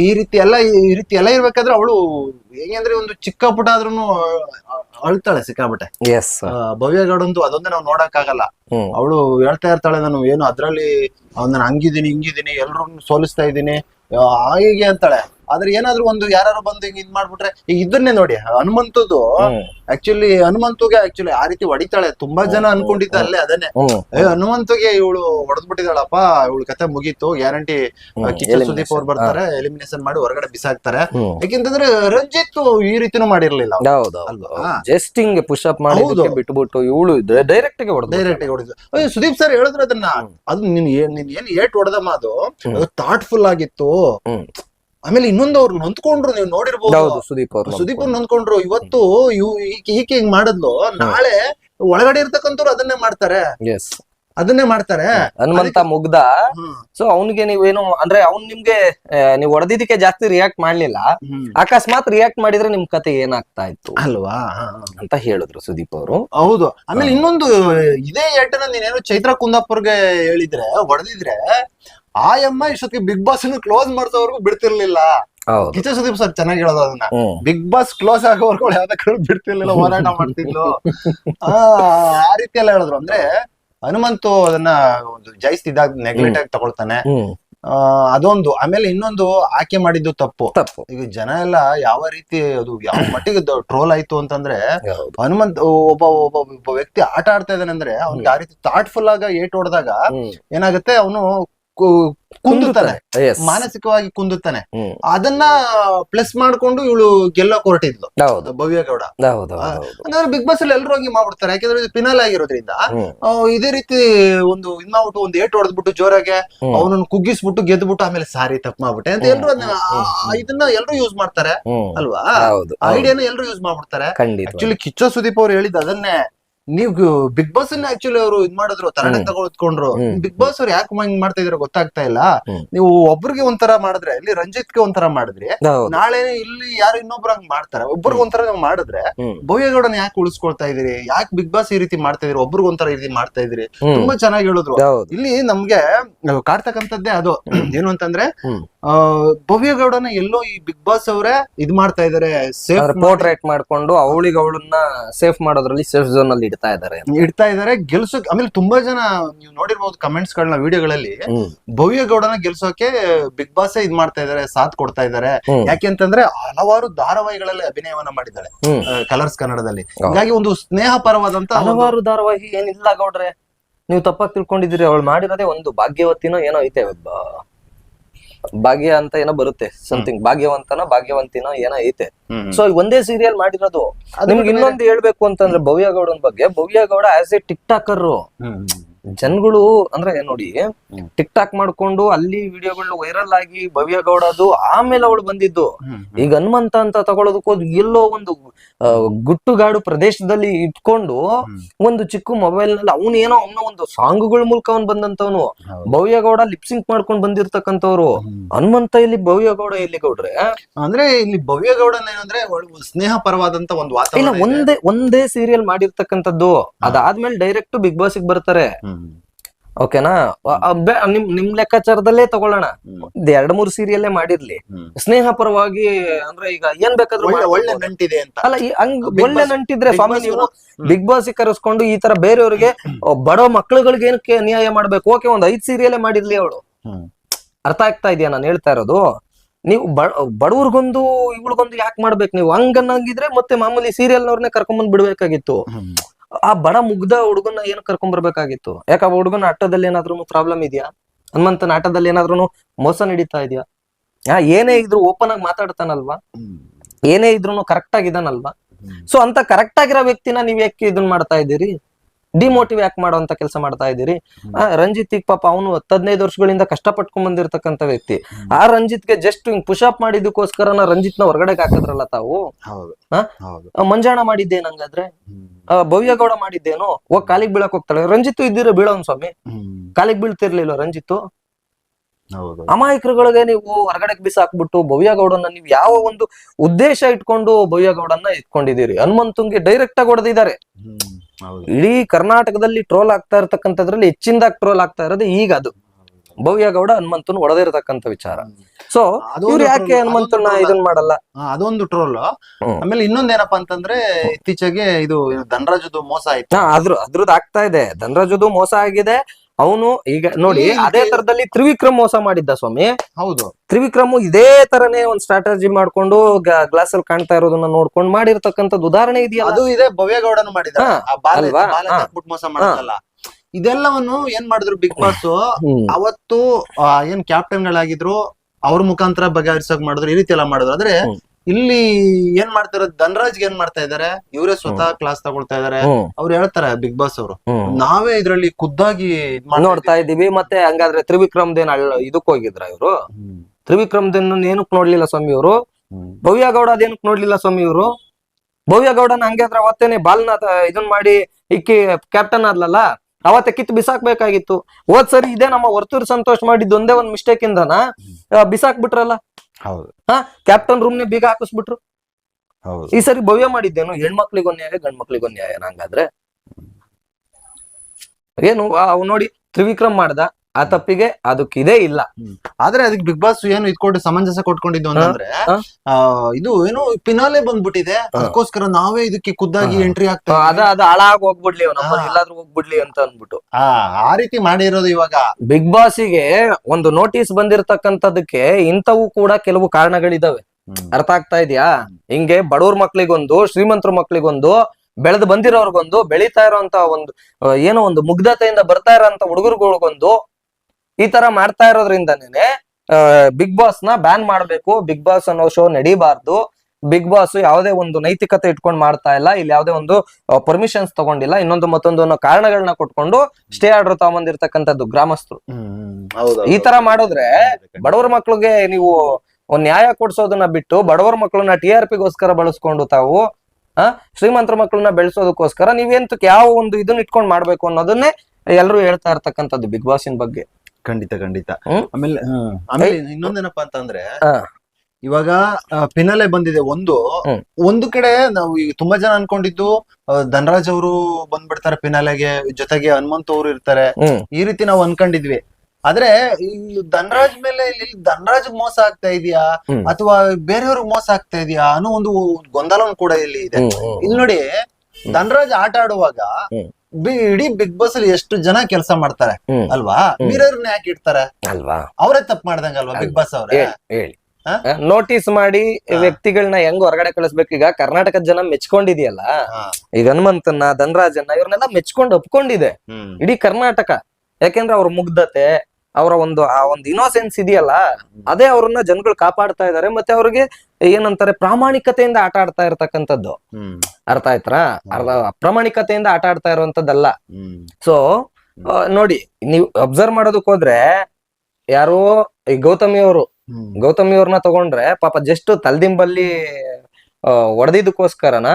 ಈ ರೀತಿ ಎಲ್ಲ ಈ ರೀತಿ ಎಲ್ಲ ಇರ್ಬೇಕಾದ್ರೆ ಅವಳು ಹೆಂಗಂದ್ರೆ ಒಂದು ಚಿಕ್ಕ ಪುಟ ಆದ್ರೂ ಅಳ್ತಾಳೆ ಸಿಕ್ಕಾಬಿಟ್ಟೆ ಭವ್ಯಗೌಡಂದು ಅದೊಂದೇ ನಾವು ನೋಡಕ್ ಆಗಲ್ಲ. ಅವಳು ಹೇಳ್ತಾ ಇರ್ತಾಳೆ ನಾನು ಏನು ಅದ್ರಲ್ಲಿ ನಾನು ಹಂಗಿದ್ದೀನಿ ಹಿಂಗಿದ್ದೀನಿ ಎಲ್ರು ಸೋಲಿಸ್ತಾ ಇದ್ದೀನಿ ಹೀಗೆ ಅಂತಾಳೆ. ಆದ್ರೆ ಏನಾದ್ರು ಒಂದು ಯಾರು ಬಂದು ಹಿಂಗ್ ಇದ್ ಮಾಡ್ಬಿಟ್ರೆ ಈಗ ಇದನ್ನೇ ನೋಡಿ ಹನುಮಂತದ್ದು ಆಕ್ಚುಲಿ ಹನುಮಂತುಗೆ ಆಕ್ಚುಲಿ ಆ ರೀತಿ ಹೊಡಿತಾಳೆ. ತುಂಬಾ ಜನ ಅನ್ಕೊಂಡಿದ್ದ ಅಲ್ಲೇ ಅದನ್ನೇ. ಏ ಹನುಮಂತುಗೆ ಇವಳು ಹೊಡೆದ್ಬಿಟ್ಟಿದಾಳಪ್ಪ ಇವಳು ಕತೆ ಮುಗೀತು. ಗ್ಯಾರಂಟಿ ಕಿಚನ್ ಸುದೀಪ್ ಅವ್ರು. ಬರ್ತಾರೆ ಎಲಿಮಿನೇಷನ್ ಮಾಡಿ ಹೊರಗಡೆ ಬಿಸಾಕ್ತಾರೆ. ಯಾಕೆಂತಂದ್ರೆ ರಂಜಿತ್ ಈ ರೀತಿನೂ ಮಾಡಿರ್ಲಿಲ್ಲ ಜಸ್ಟಿಂಗ್ ಪುಷ್ ಅಪ್ ಮಾಡಿ. ಬಿಟ್ಬಿಟ್ಟು ಇವಳು ಡೈರೆಕ್ಟ್ಗೆ ಹೊಡೆದ ಡೈರೆಕ್ಟ್ಗೆ ಹೊಡೆದ್ರು ಸುದೀಪ್ ಸರ್ ಹೇಳಿದ್ರು ಅದನ್ನ. ಅದು ನೀನ್ ಏನ್ ಏಟ್ ಹೊಡೆದಮ್ಮ ಅದು. ಥಾಟ್ಫುಲ್ ಆಗಿತ್ತು. ಆಮೇಲೆ ಇನ್ನೊಂದು ಅವ್ರು ನೊಂದ್ಕೊಂಡ್ರು ನೀವು ನೋಡಿರ್ಬೋದು. ಹೌದು ಸುದೀಪ್ ಅವ್ರು ಸುದೀಪ್ ಅವ್ರು ನೊಂದ್ಕೊಂಡ್ರು. ಇವತ್ತು ಇವ್ ಈಕೆ ಈಕೆ ಹಿಂಗ್ ಮಾಡದ್ಲು. ನಾಳೆ ಒಳಗಡೆ ಇರ್ತಕ್ಕಂಥವ್ರು ಅದನ್ನೇ ಮಾಡ್ತಾರೆ. ಎಸ್ ಅದನ್ನೇ ಮಾಡ್ತಾರೆ. ಹನುಮಂತ ಮುಗ್ದ. ಹ್ಮ್. ಸೊ ಅವ್ನಿಗೆ ನೀವೇನು ಅಂದ್ರೆ ಅವ್ನ್ ನಿಮ್ಗೆ ಆ, ನೀವ್ ಹೊಡೆದಿದ್ದಕ್ಕೆ ಜಾಸ್ತಿ ರಿಯಾಕ್ಟ್ ಮಾಡ್ಲಿಲ್ಲ. ಹ್ಮ್. ಅಕಸ್ಮಾತ್ ರಿಯಾಕ್ಟ್ ಮಾಡಿದ್ರೆ ನಿಮ್ ಕತೆ ಏನಾಗ್ತಾ ಇತ್ತು? ಅಲ್ವಾ? ಹಾ, ಹಾ. ಅಂತ ಹೇಳಿದ್ರು ಸುದೀಪ್ ಅವರು. ಹೌದು. ಆಮೇಲೆ ಇನ್ನೊಂದು ಇದೇ ಏಟನ ನೀನೇನು ಚೈತ್ರ ಕುಂದಾಪುರ್ಗೆ ಹೇಳಿದ್ರೆ ಹೊಡೆದಿದ್ರೆ ಆ ಎಮ್ಮ ಇಷ್ಟೊತ್ತಿಗೆ ಬಿಗ್ ಬಾಸ್ ಕ್ಲೋಸ್ ಮಾಡಿಸೋವರೆಗೂ ಬಿಡ್ತಿರ್ಲಿಲ್ಲ. ಕಿಚ್ಚ ಸುದೀಪ್ ಸರ್ ಚೆನ್ನಾಗಿ ಹೇಳೋದು ಅದನ್ನ. ಬಿಗ್ ಬಾಸ್ ಕ್ಲೋಸ್ ಆಗೋವರೆಗೂ ಯಾವ್ದಕ್ಕೂ ಬಿಡ್ತಿರ್ಲಿಲ್ಲ ಹೋರಾಟ ಮಾಡ್ತಿದ್ಲು. ಆ ಆ ರೀತಿ ಎಲ್ಲ ಹೇಳಿದ್ರು. ಅಂದ್ರೆ ಹನುಮಂತು ಅದನ್ನ ಒಂದು ಜೈಸ್ ಇದಾಗ ನೆಗ್ಲೆಕ್ಟ್ ಆಗಿ ತಗೊಳ್ತಾನೆ. ಅದೊಂದು. ಆಮೇಲೆ ಇನ್ನೊಂದು ಆಕೆ ಮಾಡಿದ್ದು ತಪ್ಪು. ತಪ್ಪು. ಈಗ ಜನ ಎಲ್ಲ ಯಾವ ರೀತಿ ಅದು ಯಾವ ಮಟ್ಟಿಗೆ ಟ್ರೋಲ್ ಆಯ್ತು ಅಂತಂದ್ರೆ ಹನುಮಂತ್ ಒಬ್ಬ ಒಬ್ಬ ಒಬ್ಬ ವ್ಯಕ್ತಿ ಆಟ ಆಡ್ತಾ ಇದ್ದಾನೆ ಅಂದ್ರೆ ಅವ್ನಿಗೆ ಆ ರೀತಿ ಥಾಟ್ಫುಲ್ ಆಗ ಏಟ್ ಹೊಡೆದಾಗ ಏನಾಗುತ್ತೆ? ಅವನು ಕುಂದುತ್ತಾನೆ. ಮಾನಸಿಕವಾಗಿ ಕುಂದುತ್ತಾನೆ. ಅದನ್ನ ಪ್ಲಸ್ ಮಾಡ್ಕೊಂಡು ಇವಳು ಗೆಲ್ಲೋ ಹೊರಟಿದ್ಲು ಹೌದು. ಹೌದು ಅಂದ್ರೆ ಬಿಗ್ ಬಾಸ್ ಅಲ್ಲಿ ಎಲ್ಲರೂ ಹೋಗಿ ಮಾಡ್ಬಿಡ್ತಾರೆ. ಯಾಕಂದ್ರೆ ಪಿನಲ್ ಆಗಿರೋದ್ರಿಂದ ಇದೇ ರೀತಿ ಒಂದು ಇದ್ ಒಂದು ಒಂದ್ ಏಟ್ ಹೊಡೆದ್ಬಿಟ್ಟು ಜೋರಾಗೆ ಅವನನ್ನು ಕುಗ್ಗಿಸ್ಬಿಟ್ಟು ಗೆದ್ಬಿಟ್ಟು ಆಮೇಲೆ ಸಾರಿ ತಪ್ಪು ಮಾಡ್ಬಿಟ್ಟೆ ಅಂತ ಎಲ್ರು. ಇದನ್ನ ಎಲ್ರು ಯೂಸ್ ಮಾಡ್ತಾರೆ. ಅಲ್ವಾ? ಹೌದು ಐಡಿಯಾನ ಎಲ್ರು ಯೂಸ್ ಮಾಡ್ಬಿಡ್ತಾರೆ. ಆಕ್ಚುಲಿ ಕಿಚ್ಚ ಸುದೀಪ್ ಅವ್ರು ಹೇಳಿದ್ ಅದನ್ನೇ. ನೀವು ಬಿಗ್ ಬಾಸ್ ಅನ್ನ ಆಕ್ಚುಲಿ ಅವರು ಇದ್ ಮಾಡಿದ್ರು ತರಡೆ ತಗೊಳ್ತಕೊಂಡ್ರು ತಗೊಳ್ಕೊಂಡ್ರು ಬಿಗ್ ಬಾಸ್ ಅವ್ರು ಯಾಕೆ ಹಿಂಗ್ ಮಾಡ್ತಾ ಇದಾರೆ ಗೊತ್ತಾಗ್ತಾ ಇಲ್ಲ. ನೀವು ಒಬ್ರಿಗೆ ಒಂಥರ ಮಾಡಿದ್ರೆ ಇಲ್ಲಿ ರಂಜಿತ್ಗೆ ಒಂಥರ ಮಾಡಿದ್ರಿ ನಾಳೆ ಇಲ್ಲಿ ಯಾರು ಇನ್ನೊಬ್ರು ಹಂಗ್ ಮಾಡ್ತಾರೆ ಒಬ್ರಿಗೆ ಒಂಥರ ನೀವು ಮಾಡಿದ್ರೆ ಭವ್ಯಗೌಡನ ಯಾಕೆ ಉಳಿಸ್ಕೊಳ್ತಾ ಇದೀರಿ ಯಾಕೆ ಬಿಗ್ ಬಾಸ್ ಈ ರೀತಿ ಮಾಡ್ತಾ ಇದ್ರಿ ಒಬ್ರಿಗೆ ಒಂಥರ ಈ ರೀತಿ ಮಾಡ್ತಾ ಇದ್ರಿ ತುಂಬಾ ಚೆನ್ನಾಗಿ ಹೇಳಿದ್ರು. ಇಲ್ಲಿ ನಮ್ಗೆ ಕಾಡ್ತಕ್ಕಂಥದ್ದೇ ಅದು. ಏನು ಅಂತಂದ್ರೆ ಭವ್ಯ ಭವ್ಯಗೌಡನ ಎಲ್ಲೋ ಈ ಬಿಗ್ ಬಾಸ್ ಅವರೇ ಇದ್ ಮಾಡ್ತಾ ಇದಾರೆ ಸೇಫ್ ಪೋರ್ಟ್ರೇಟ್ ಮಾಡ್ಕೊಂಡು ಅವಳಿಗೆ ಅವಳನ್ನ ಸೇಫ್ ಮಾಡೋದ್ರಲ್ಲಿ ಸೇಫ್ ಝೋನ್ ಅಲ್ಲಿ ಇಡ್ತಾ ಇದಾರೆ ಇಡ್ತಾ ಇದಾರೆ ಗೆಲ್ಸೋಕ್ ಆಮೇಲೆ ತುಂಬಾ ಜನ ನೀವು ನೋಡಿರ್ಬೋದು ಕಮೆಂಟ್ಸ್ ಗಳನ್ನ ವಿಡಿಯೋಗಳಲ್ಲಿ ಭವ್ಯ ಗೌಡನ ಗೆಲ್ಸೋಕೆ ಬಿಗ್ ಬಾಸ್ ಇದ್ ಮಾಡ್ತಾ ಇದಾರೆ ಸಾಥ್ ಕೊಡ್ತಾ ಇದಾರೆ. ಯಾಕೆಂತಂದ್ರೆ ಹಲವಾರು ಧಾರಾವಾಹಿಗಳಲ್ಲಿ ಅಭಿನಯವನ್ನ ಮಾಡಿದ್ದಾಳೆ ಕಲರ್ಸ್ ಕನ್ನಡದಲ್ಲಿ. ಹಾಗಾಗಿ ಒಂದು ಸ್ನೇಹ ಪರವಾದಂತ ಹಲವಾರು ಧಾರಾವಾಹಿ ಏನಿಲ್ಲ ಗೌಡ್ರೆ. ನೀವು ತಪ್ಪಾಗಿ ತಿಳ್ಕೊಂಡಿದ್ದೀರಿ ಅವಳು ಮಾಡಿರೋದೇ ಒಂದು ಭಾಗ್ಯವತಿನೋ ಏನೋ ಐತೆ ಭಾಗ್ಯ ಅಂತ ಏನೋ ಬರುತ್ತೆ ಸಮಥಿಂಗ್ ಭಾಗ್ಯವಂತನ ಭಾಗ್ಯವಂತಿನ ಏನೋ ಐತೆ. ಸೊ ಒಂದೇ ಸೀರಿಯಲ್ ಮಾಡಿರೋದು. ನಿಮ್ಗೆ ಇನ್ನೊಂದು ಹೇಳ್ಬೇಕು ಅಂತಂದ್ರೆ ಭವ್ಯ ಗೌಡನ್ ಬಗ್ಗೆ Bhavya Gowda as a tik talker ಜನಗಳು ಅಂದ್ರೆ ನೋಡಿ ಟಿಕ್ ಟಾಕ್ ಮಾಡ್ಕೊಂಡು ಅಲ್ಲಿ ವಿಡಿಯೋಗಳು ವೈರಲ್ ಆಗಿ ಭವ್ಯ ಗೌಡದು ಆಮೇಲೆ ಅವಳು ಬಂದಿದ್ದು. ಈಗ ಹನುಮಂತ ಅಂತ ತಗೊಳೋದಕ್ಕೋದ್ ಎಲ್ಲೋ ಒಂದು ಗುಟ್ಟುಗಾಡು ಪ್ರದೇಶದಲ್ಲಿ ಇಟ್ಕೊಂಡು ಒಂದು ಚಿಕ್ಕ ಮೊಬೈಲ್ನಲ್ಲಿ ಅವನೇನೋ ಏನೋ ಅವನ ಒಂದು ಸಾಂಗ್ಗಳ ಮೂಲಕ ಅವನ್ ಬಂದಂತವನು ಭವ್ಯ ಗೌಡ ಲಿಪ್ಸಿಂಕ್ ಮಾಡ್ಕೊಂಡು ಬಂದಿರ್ತಕ್ಕಂಥವ್ರು. ಹನುಮಂತ ಇಲ್ಲಿ ಭವ್ಯ ಗೌಡ ಎಲ್ಲಿ ಗೌಡ್ರೆ? ಅಂದ್ರೆ ಇಲ್ಲಿ ಭವ್ಯ ಗೌಡನ ಏನಂದ್ರೆ ಸ್ನೇಹ ಪರವಾದಂತ ಒಂದು ಇಲ್ಲ ಒಂದೇ ಒಂದೇ ಸೀರಿಯಲ್ ಮಾಡಿರ್ತಕ್ಕಂಥದ್ದು. ಅದಾದ್ಮೇಲೆ ಡೈರೆಕ್ಟ್ ಬಿಗ್ ಬಾಸ್ಗೆ ಬರ್ತಾರೆ. ಓಕೆನಾ ನಿಮ್ ನಿಮ್ ಲೆಕ್ಕಾಚಾರದಲ್ಲೇ ತಗೊಳ್ಳೋಣ. ಒಂದ್ ಎರಡ್ ಮೂರು ಸೀರಿಯಲ್ಲೇ ಮಾಡಿರ್ಲಿ. ಸ್ನೇಹ ಪರವಾಗಿ ಅಂದ್ರೆ ಈಗ ಏನ್ ಬೇಕಾದ್ರೂ ಒಳ್ಳೆ ನಂಟಿದೆ ಅಂತ. ಅಲ್ಲ ಹಂಗ್ ಒಳ್ಳೆ ನಂಟಿದ್ರೆ ಸ್ವಾಮಿ ನೀವು ಬಿಗ್ ಬಾಸ್ ಕರೆಸ್ಕೊಂಡು ಈ ತರ ಬೇರೆಯವ್ರಿಗೆ ಬಡೋ ಮಕ್ಳುಗಳಿಗೆ ಏನಕ್ಕೆ ನ್ಯಾಯ ಮಾಡ್ಬೇಕು? ಓಕೆ ಒಂದ್ ಐದ್ ಸೀರಿಯಲ್ಲೇ ಮಾಡಿರ್ಲಿ ಅವಳು. ಅರ್ಥ ಆಗ್ತಾ ಇದೆಯಾ ನಾನು ಹೇಳ್ತಾ ಇರೋದು? ನೀವು ಬಡವ್ರಿಗೊಂದು ಇವಳಿಗೊಂದು ಯಾಕೆ ಮಾಡ್ಬೇಕು ನೀವು? ಹಂಗನ್ನಂಗಿದ್ರೆ ಮತ್ತೆ ಮಾಮೂಲಿ ಸೀರಿಯಲ್ ನವ್ರನ್ನೇ ಕರ್ಕೊಂಡ್ ಬಿಡ್ಬೇಕಾಗಿತ್ತು. ಹ್ಮ್. ಆ ಬಡ ಮುಗ್ಧ ಹುಡುಗನ ಏನು ಕರ್ಕೊಂಡ್ ಬರ್ಬೇಕಾಗಿತ್ತು? ಯಾಕ ಆ ಹುಡುಗನ ಆಟದಲ್ಲಿ ಏನಾದ್ರೂ ಪ್ರಾಬ್ಲಮ್ ಇದೆಯಾ? ಹನುಮಂತನ ಆಟದಲ್ಲಿ ಏನಾದ್ರೂ ಮೋಸ ನಡೀತಾ ಇದೆಯಾ? ಆ ಏನೇ ಇದ್ರು ಓಪನ್ ಆಗಿ ಮಾತಾಡ್ತಾನಲ್ವಾ. ಏನೇ ಇದ್ರು ಕರೆಕ್ಟ್ ಆಗಿದಾನಲ್ವಾ. ಸೊ ಅಂತ ಕರೆಕ್ಟ್ ಆಗಿರೋ ವ್ಯಕ್ತಿನ ನೀವ್ ಯಾಕೆ ಇದನ್ ಮಾಡ್ತಾ ಇದ್ದೀರಿ? ಡಿಮೋಟಿವ್ ಯಾಕೆ ಮಾಡುವಂತ ಕೆಲಸ ಮಾಡ್ತಾ ಇದ್ದೀರಿ? ಆ ರಂಜಿತ್ ಈಗ ಪಾಪ ಅವನು ಹದಿನೈದು ವರ್ಷಗಳಿಂದ ಕಷ್ಟಪಟ್ಕೊಂಡ್ ಬಂದಿರತಕ್ಕಂತ ವ್ಯಕ್ತಿ. ಆ ರಂಜಿತ್ಗೆ ಜಸ್ಟ್ ಹಿಂಗ್ ಪುಷ್ ಅಪ್ ಮಾಡಿದಕ್ಕೋಸ್ಕರ ರಂಜಿತ್ನ ಹೊರಗಡೆ ಹಾಕಿದ್ರಲ್ಲ ತಾವು? ಮಂಜಾಣ ಮಾಡಿದ್ದೇನಂಗಾದ್ರೆ ಹ್ಮ್. ಆ, ಭವ್ಯ ಗೌಡ ಮಾಡಿದ್ದೇನೋ? ಹೋಗ್ ಕಾಲಿಗೆ ಬೀಳಕ್ ಹೋಗ್ತಾಳೆ. ರಂಜಿತ್ ಇದ್ದೀರ ಬೀಳೋನ್ ಸ್ವಾಮಿ? ಕಾಲಿಗೆ ಬೀಳ್ತಿರ್ಲಿಲ್ಲ ರಂಜಿತ್ ಅಮಾಯಕರುಗಳಿಗೆ ನೀವು ಹೊರಗಡೆ ಬಿಸಾಕ್ಬಿಟ್ಟು ಭವ್ಯ ಗೌಡನ್ನ ನೀವು ಯಾವ ಒಂದು ಉದ್ದೇಶ ಇಟ್ಕೊಂಡು ಭವ್ಯ ಗೌಡನ್ನ ಇಟ್ಕೊಂಡಿದ್ದೀರಿ? ಹನುಮಂತಂಗೆ ಡೈರೆಕ್ಟ್ ಆಗಿ ಹೊಡೆದಿದ್ದಾರೆ. ಇಡೀ ಕರ್ನಾಟಕದಲ್ಲಿ ಟ್ರೋಲ್ ಆಗ್ತಾ ಇರತಕ್ಕಂಥದ್ರಲ್ಲಿ ಹೆಚ್ಚಿಂದ ಟ್ರೋಲ್ ಆಗ್ತಾ ಇರೋದು ಈಗ ಅದು. ಭವ್ಯ ಗೌಡ ಹನುಮಂತನ್ ಒಡೆದಿರತಕ್ಕಂತ ವಿಚಾರ. ಸೊ ಇವ್ರು ಯಾಕೆ ಹನುಮಂತನ ಇದನ್ ಮಾಡಲ್ಲ? ಅದೊಂದು ಟ್ರೋಲ್ ಆಮೇಲೆ ಇನ್ನೊಂದ್ ಏನಪ್ಪಾ ಅಂತಂದ್ರೆ ಇತ್ತೀಚೆಗೆ ಇದು ಧನರಾಜದು ಮೋಸ ಆಯ್ತು. ಅದ್ರ ಅದ್ರದ್ದು ಆಗ್ತಾ ಇದೆ. ಧನರಾಜದು ಮೋಸ ಆಗಿದೆ. ಅವನು ಈಗ ನೋಡಿ ಅದೇ ತರದಲ್ಲಿ ತ್ರಿವಿಕ್ರಮ್ ಮೋಸ ಮಾಡಿದ್ದ ಸ್ವಾಮಿ. ಹೌದು. ತ್ರಿವಿಕ್ರಮ್ ಇದೇ ತರನೇ ಒಂದ್ ಸ್ಟ್ರಾಟಜಿ ಮಾಡ್ಕೊಂಡು ಗ್ಲಾಸ್ ಅಲ್ಲಿ ಕಾಣ್ತಾ ಇರೋದನ್ನ ನೋಡ್ಕೊಂಡು ಮಾಡಿರ್ತಕ್ಕಂಥದ್ದು ಉದಾಹರಣೆ ಇದೆಯಾ ಅದು ಇದೆ ಭವ್ಯಗೌಡನು ಮಾಡಿದ ಮೋಸ ಮಾಡಲ್ಲ ಇದೆಲ್ಲವನ್ನು ಏನ್ ಮಾಡಿದ್ರು ಬಿಗ್ ಬಾಸ್ ಅವತ್ತು ಏನ್ ಕ್ಯಾಪ್ಟನ್ ಗಳಾಗಿದ್ರು ಅವ್ರ ಮುಖಾಂತರ ಬಗೆಹರಿಸಕ್ ಮಾಡಿದ್ರು ಈ ರೀತಿ ಎಲ್ಲ ಮಾಡಿದ್ರು. ಆದ್ರೆ. ಇಲ್ಲಿ ಏನ್ ಮಾಡ್ತಾರ ಧನರಾಜ್ಗೆ ಏನ್ ಮಾಡ್ತಾ ಇದಾರೆ? ಇವರೇ ಸ್ವತಃ ಕ್ಲಾಸ್ ತಗೊಳ್ತಾ ಇದಾರೆ. ಹ್ಮ್, ಅವ್ರು ಹೇಳ್ತಾರೆ ಬಿಗ್ ಬಾಸ್ ಅವರು. ಹ್ಮ್. ನಾವೇ ಇದ್ರಲ್ಲಿ ಖುದ್ದಾಗಿ ಇದ್ ಮಾಡ್ತಾ ನೋಡ್ತಾ ಇದೀವಿ ಮತ್ತೆ ಹಂಗಾದ್ರೆ ತ್ರಿವಿಕ್ರಮ್ದೇನ್ ಅಳ್ಳ ಇದಕ್ ಹೋಗಿದ್ರ ಇವರು? ತ್ರಿವಿಕ್ರಮ್ ತ್ರಿವಿಕ್ರಮ್ದೇನ್ ಏನಕ್ ನೋಡ್ಲಿಲ್ಲ ಸ್ವಾಮಿ ಇವರು? ಹ್ಮ್. ಭವ್ಯ ಗೌಡ ಅದೇನಕ್ ನೋಡ್ಲಿಲ್ಲ ಸ್ವಾಮಿ ಇವರು? ಭವ್ಯ ಗೌಡನ ಹಂಗೆ ಅಂದ್ರೆ ಅವತ್ತೇನೆ ಬಾಲ್ನ ತ- ಇದನ್ ಮಾಡಿ ಇಕ್ಕಿ ಕ್ಯಾಪ್ಟನ್ ಆದ್ಲಲ್ಲ ಅವತ್ತೆ ಕಿತ್ತು ಬಿಸಾಕ್ಬೇಕಾಗಿತ್ತು. ಹೋದ್ ಸರಿ ಇದೇ ನಮ್ಮ ವರ್ತೂರ್ ಸಂತೋಷ್ ಮಾಡಿದ್ದು ಒಂದೇ ಒಂದ್ ಮಿಸ್ಟೇಕ್ ಇಂದನ? ಆ, ಬಿಸಾಕ್ ಬಿಟ್ರಲ್ಲ ಹೌದು. ಹಾ ಕ್ಯಾಪ್ಟನ್ ರೂಮ್ ನೇ ಬೀಗ ಹಾಕಿಸ್ಬಿಟ್ರು. ಹೌದು. ಈ ಸರಿ ಭವ್ಯ ಮಾಡಿದ್ದೇನು ಹೆಣ್ಮಕ್ಳಿಗೊಂದ್ ನ್ಯಾಯ ಗಂಡ್ ಮಕ್ಳಿಗೊಂದ್ ನ್ಯಾಯ ಹಂಗಾದ್ರೆ ಏನು ಅವ್ ನೋಡಿ ತ್ರಿವಿಕ್ರಮ್ ಮಾಡ್ದ. ಆ ತಪ್ಪಿಗೆ ಅದಕ್ಕಿದೇ ಇಲ್ಲ. ಆದ್ರೆ ಅದಕ್ಕೆ ಬಿಗ್ ಬಾಸ್ ಏನು ಇದ್ಕೊಂಡು ಸಮಂಜಸ ಕೊಟ್ಕೊಂಡಿದ್ದು ಅಂತಂದ್ರೆ ಇದು ಏನು ಪಿನಾಲೆ ಬಂದ್ಬಿಟ್ಟಿದೆ. ಅದಕ್ಕೋಸ್ಕರ ನಾವೇ ಇದಕ್ಕೆ ಖುದ್ದಾಗಿ ಎಂಟ್ರಿ ಆಗ್ತಾ ಅದ. ಅದ ಹಾಳಾಗ್ ಹೋಗ್ಬಿಡ್ಲಿ. ಎಲ್ಲಾದ್ರೂ ಹೋಗ್ಬಿಡ್ಲಿ ಅಂತ ಅಂದ್ಬಿಟ್ಟು. ಆ ಆ ರೀತಿ ಮಾಡಿರೋದು ಇವಾಗ. ಬಿಗ್ ಬಾಸ್ಗೆ ಒಂದು ನೋಟಿಸ್ ಬಂದಿರತಕ್ಕಂತದಕ್ಕೆ ಇಂಥವು ಕೂಡ ಕೆಲವು ಕಾರಣಗಳಿದಾವೆ. ಅರ್ಥ ಆಗ್ತಾ ಇದೆಯಾ? ಹಿಂಗೆ ಬಡವ್ರ ಮಕ್ಳಿಗೊಂದು ಶ್ರೀಮಂತರ ಮಕ್ಳಿಗೊಂದು ಬೆಳೆದು ಬಂದಿರೋರ್ಗೊಂದು ಬೆಳೀತಾ ಇರೋಂತ ಒಂದು ಏನೋ ಒಂದು ಮುಗ್ಧತೆಯಿಂದ ಬರ್ತಾ ಇರೋಂತ ಹುಡುಗರುಗಳಿಗೊಂದು ಈ ತರ ಮಾಡ್ತಾ ಇರೋದ್ರಿಂದನೇ ಬಿಗ್ ಬಾಸ್ನ ಬ್ಯಾನ್ ಮಾಡ್ಬೇಕು. ಬಿಗ್ ಬಾಸ್ ಅನ್ನೋ ಶೋ ನಡಿಬಾರ್ದು. ಬಿಗ್ ಬಾಸ್ ಯಾವುದೇ ಒಂದು ನೈತಿಕತೆ ಇಟ್ಕೊಂಡು ಮಾಡ್ತಾ ಇಲ್ಲ. ಇಲ್ಲಿ ಯಾವುದೇ ಒಂದು ಪರ್ಮಿಷನ್ಸ್ ತಗೊಂಡಿಲ್ಲ. ಇನ್ನೊಂದು ಮತ್ತೊಂದು ಅನ್ನೋ ಕಾರಣಗಳನ್ನ ಕೊಟ್ಕೊಂಡು ಸ್ಟೇ ಆರ್ಡರ್ ತಗೊಂಬಂದಿರ್ತಕ್ಕಂಥದ್ದು ಗ್ರಾಮಸ್ಥರು. ಈ ತರ ಮಾಡಿದ್ರೆ ಬಡವರ ಮಕ್ಳಿಗೆ ನೀವು ಒಂದ್ ನ್ಯಾಯ ಕೊಡ್ಸೋದನ್ನ ಬಿಟ್ಟು ಬಡವರ ಮಕ್ಕಳನ್ನ ಟಿ ಆರ್ ಪಿಗೋಸ್ಕರ ಬಳಸ್ಕೊಂಡು ತಾವು ಆ ಶ್ರೀಮಂತರ ಮಕ್ಕಳನ್ನ ಬೆಳೆಸೋದಕ್ಕೋಸ್ಕರ ನೀವೆಂತಕ್ಕೆ ಯಾವ ಒಂದು ಇದನ್ನ ಇಟ್ಕೊಂಡು ಮಾಡ್ಬೇಕು ಅನ್ನೋದನ್ನೇ ಎಲ್ಲರೂ ಹೇಳ್ತಾ ಇರ್ತಕ್ಕಂಥದ್ದು ಬಿಗ್ ಬಾಸ್ ಇನ್ ಬಗ್ಗೆ. ಖಂಡಿತ ಖಂಡಿತ. ಆಮೇಲೆ ಹ್ಮ್. ಆಮೇಲೆ ಇನ್ನೊಂದೇನಪ್ಪಾ ಅಂತಂದ್ರೆ ಹಾ. ಇವಾಗ ಪಿನಲೆ ಬಂದಿದೆ ಒಂದು ಹ್ಮ್. ಒಂದು ಕಡೆ ನಾವು ಈಗ ತುಂಬಾ ಜನ ಅನ್ಕೊಂಡಿದ್ದು ಆ, ಧನರಾಜ್ ಅವರು ಬಂದ್ಬಿಡ್ತಾರೆ ಪಿನಾಲೆಗೆ ಜೊತೆಗೆ ಹನುಮಂತ್ ಅವರು ಇರ್ತಾರೆ ಹ್ಮ್ ಈ ರೀತಿ ನಾವು ಅನ್ಕೊಂಡಿದ್ವಿ ಆದ್ರೆ ಈ ಧನರಾಜ್ ಮೇಲೆ ಇಲ್ಲಿ ಧನರಾಜ್ ಮೋಸ ಆಗ್ತಾ ಇದೆಯಾ ಹ್ಮ್. ಅಥವಾ ಬೇರೆಯವ್ರಿಗೆ ಮೋಸ ಆಗ್ತಾ ಇದೆಯಾ ಅನ್ನೋ ಒಂದು ಗೊಂದಲ ಕೂಡ ಇಲ್ಲಿ ಇದೆ ಹ್ಮ್, ಹ್ಮ್. ಇಲ್ಲಿ ನೋಡಿ ಧನರಾಜ್ ಆಟ ಆಡುವಾಗ ಹ್ಮ್. ಇಡೀ ಬಿಗ್ ಬಾಸ್ ಅಲ್ಲಿ ಎಷ್ಟು ಜನ ಕೆಲಸ ಮಾಡ್ತಾರೆ ಅಲ್ವಾ? ಮಿರರ್ ಯಾಕೆ ಇಡ್ತಾರೆ? ಅಲ್ವಾ? ಅವರೇ ತಪ್ಪು ಮಾಡ್ದಂಗ ಅಲ್ವಾ ಬಿಗ್ ಬಾಸ್ ಅವರೇ? ಹೇಳಿ ನೋಟಿಸ್ ಮಾಡಿ. ವ್ಯಕ್ತಿಗಳನ್ನ ಹೆಂಗ್ ಹೊರಗಡೆ ಕಳಿಸ್ಬೇಕು? ಈಗ ಕರ್ನಾಟಕದ ಜನ ಮೆಚ್ಕೊಂಡಿದೆಯಲ್ಲ? ಈಗ ಹನುಮಂತನ್ನ ಧನರಾಜನ್ನ ಇವ್ರನ್ನೆಲ್ಲ ಮೆಚ್ಕೊಂಡು ಒಪ್ಕೊಂಡಿದೆ. ಇಡೀ ಕರ್ನಾಟಕ. ಯಾಕೆಂದ್ರೆ ಅವ್ರ ಮುಗ್ಧತೆ ಅವರ ಒಂದು ಆ ಒಂದು ಇನೋಸೆನ್ಸ್ ಇದೆಯಲ್ಲ ಅದೇ ಅವ್ರನ್ನ ಜನಗಳು ಕಾಪಾಡ್ತಾ ಇದಾರೆ ಮತ್ತೆ ಅವ್ರಿಗೆ ಏನಂತಾರೆ ಪ್ರಾಮಾಣಿಕತೆಯಿಂದ ಆಟ ಆಡ್ತಾ ಇರ್ತಕ್ಕಂಥದ್ದು. ಅರ್ಥ ಆಯ್ತಾ ಅರ್ಧ ಅಪ್ರಾಮಾಣಿಕತೆಯಿಂದ ಆಟ ಆಡ್ತಾ ಇರುವಂತದ್ದಲ್ಲ. ಸೊ ನೋಡಿ ನೀವು ಅಬ್ಸರ್ವ್ ಮಾಡೋದಕ್ ಹೋದ್ರೆ ಯಾರೋ ಈ ಗೌತಮಿ ಅವರು ಗೌತಮಿ ಅವ್ರನ್ನ ತಗೊಂಡ್ರೆ ಪಾಪ ಜಸ್ಟ್ ತಲ್ದಿಂಬಲ್ಲಿ ಒಡೆದಿದ್ದಕ್ಕೋಸ್ಕರನ